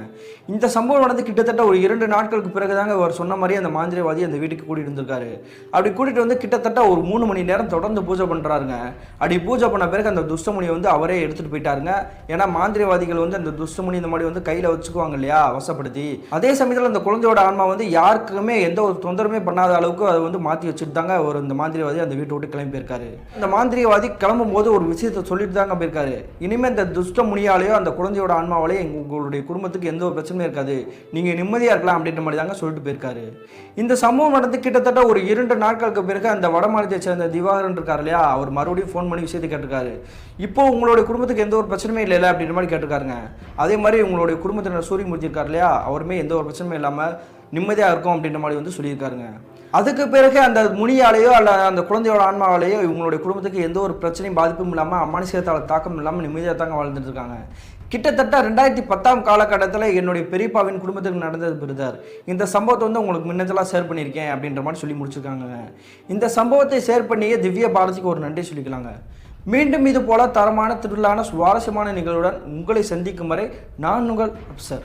இந்த சம்பவம் நடந்து கிட்டத்தட்ட ஒரு இரண்டு நாட்களுக்கு பிறகு தாங்க அவர் சொன்ன மாதிரி அந்த மாந்திரவாதி அந்த வீட்டுக்கு கூட்டிகிட்டு வந்திருக்காரு. அப்படி கூட்டிகிட்டு வந்து கிட்டத்தட்ட ஒரு மூணு மணி நேரம் தொடர்ந்து பூஜை பண்ணுறாருங்க அப்படி பூஜை பண்ண பிறகு அந்த துஷ்டமுனியை வந்து அவரே எடுத்துகிட்டு போயிட்டாருங்க. ஏன்னா மாந்திரவாதிகள் வந்து அந்த துஷ்டமுனி இந்த மாதிரி வந்து கையில் வச்சுக்குவாங்க இல்லையா வசப்படுத்தி. அதே சமயத்தில் அந்த குழந்தையோட ஆன்மா வந்து யாருக்குமே எந்த ஒரு தொந்தரவுமே பண்ணாத அளவுக்கு அதை வந்து மாற்றி வச்சுட்டு தாங்க அவர் இந்த மாந்திரியவாதி அந்த வீட்டை விட்டு கிளம்பி போயிருக்காரு. இந்த மாந்திரியவாதி கிளம்பும் போது ஒரு விஷயத்தை சொல்லிட்டு தாங்க போயிருக்காரு. இனிமேல் இந்த துஷ்ட முனியாலேயோ அந்த குழந்தையோட ஆன்மாவாலேயோ உங்களுடைய குடும்பத்துக்கு எந்த ஒரு பிரச்சனையும் இருக்காது. நீங்கள் நிம்மதியாக இருக்கலாம் அப்படின்ற மாதிரி தாங்க சொல்லிட்டு போயிருக்காரு. இந்த சம்பவம் நடந்து கிட்டத்தட்ட ஒரு இரண்டு நாட்களுக்கு பிறகு அந்த வடமாநிலத்தை சேர்ந்த திவாகரன் இருக்கார் இல்லையா அவர் மறுபடியும் ஃபோன் பண்ணி விஷயத்தை கேட்டிருக்காரு. இப்போ உங்களுடைய குடும்பத்துக்கு எந்த ஒரு பிரச்சனையும் இல்லை அப்படின்ற மாதிரி கேட்டிருக்காருங்க. அதே மாதிரி உங்களுடைய குடும்பத்தினர் சூரிய இருக்கார் இல்லையா? அவருமே எந்த ஒரு பிரச்சனையும் இல்லாமல் நிம்மதியாக இருக்கும் அப்படின்ற மாதிரி வந்து சொல்லியிருக்காருங்க. அதுக்கு பிறகு அந்த முனியாலேயோ அல்ல அந்த குழந்தையோட ஆன்மாவாலேயோ இவங்களுடைய குடும்பத்துக்கு எந்த ஒரு பிரச்சனையும் பாதிப்பும் இல்லாமல் அமானுஷத்தால் தாக்கம் இல்லாமல் நிம்மதியாக தாங்க வாழ்ந்துட்டு இருக்காங்க. கிட்டத்தட்ட ரெண்டாயிரத்தி பத்தாம் காலகட்டத்தில் என்னுடைய பெரியப்பாவின் குடும்பத்துக்கு நடந்தது பிரதர். இந்த சம்பவத்தை வந்து உங்களுக்கு முன்னதெல்லாம் ஷேர் பண்ணியிருக்கேன் அப்படின்ற மாதிரி சொல்லி முடிச்சிருக்காங்க. இந்த சம்பவத்தை ஷேர் பண்ணியே திவ்ய பாரதிக்கு ஒரு நன்றி சொல்லிக்கலாங்க. மீண்டும் இது போல தரமான திருவிழான சுவாரஸ்யமான நிகழ்வுடன் உங்களை சந்திக்கும் வரை நான் உங்கள் அப்சர்.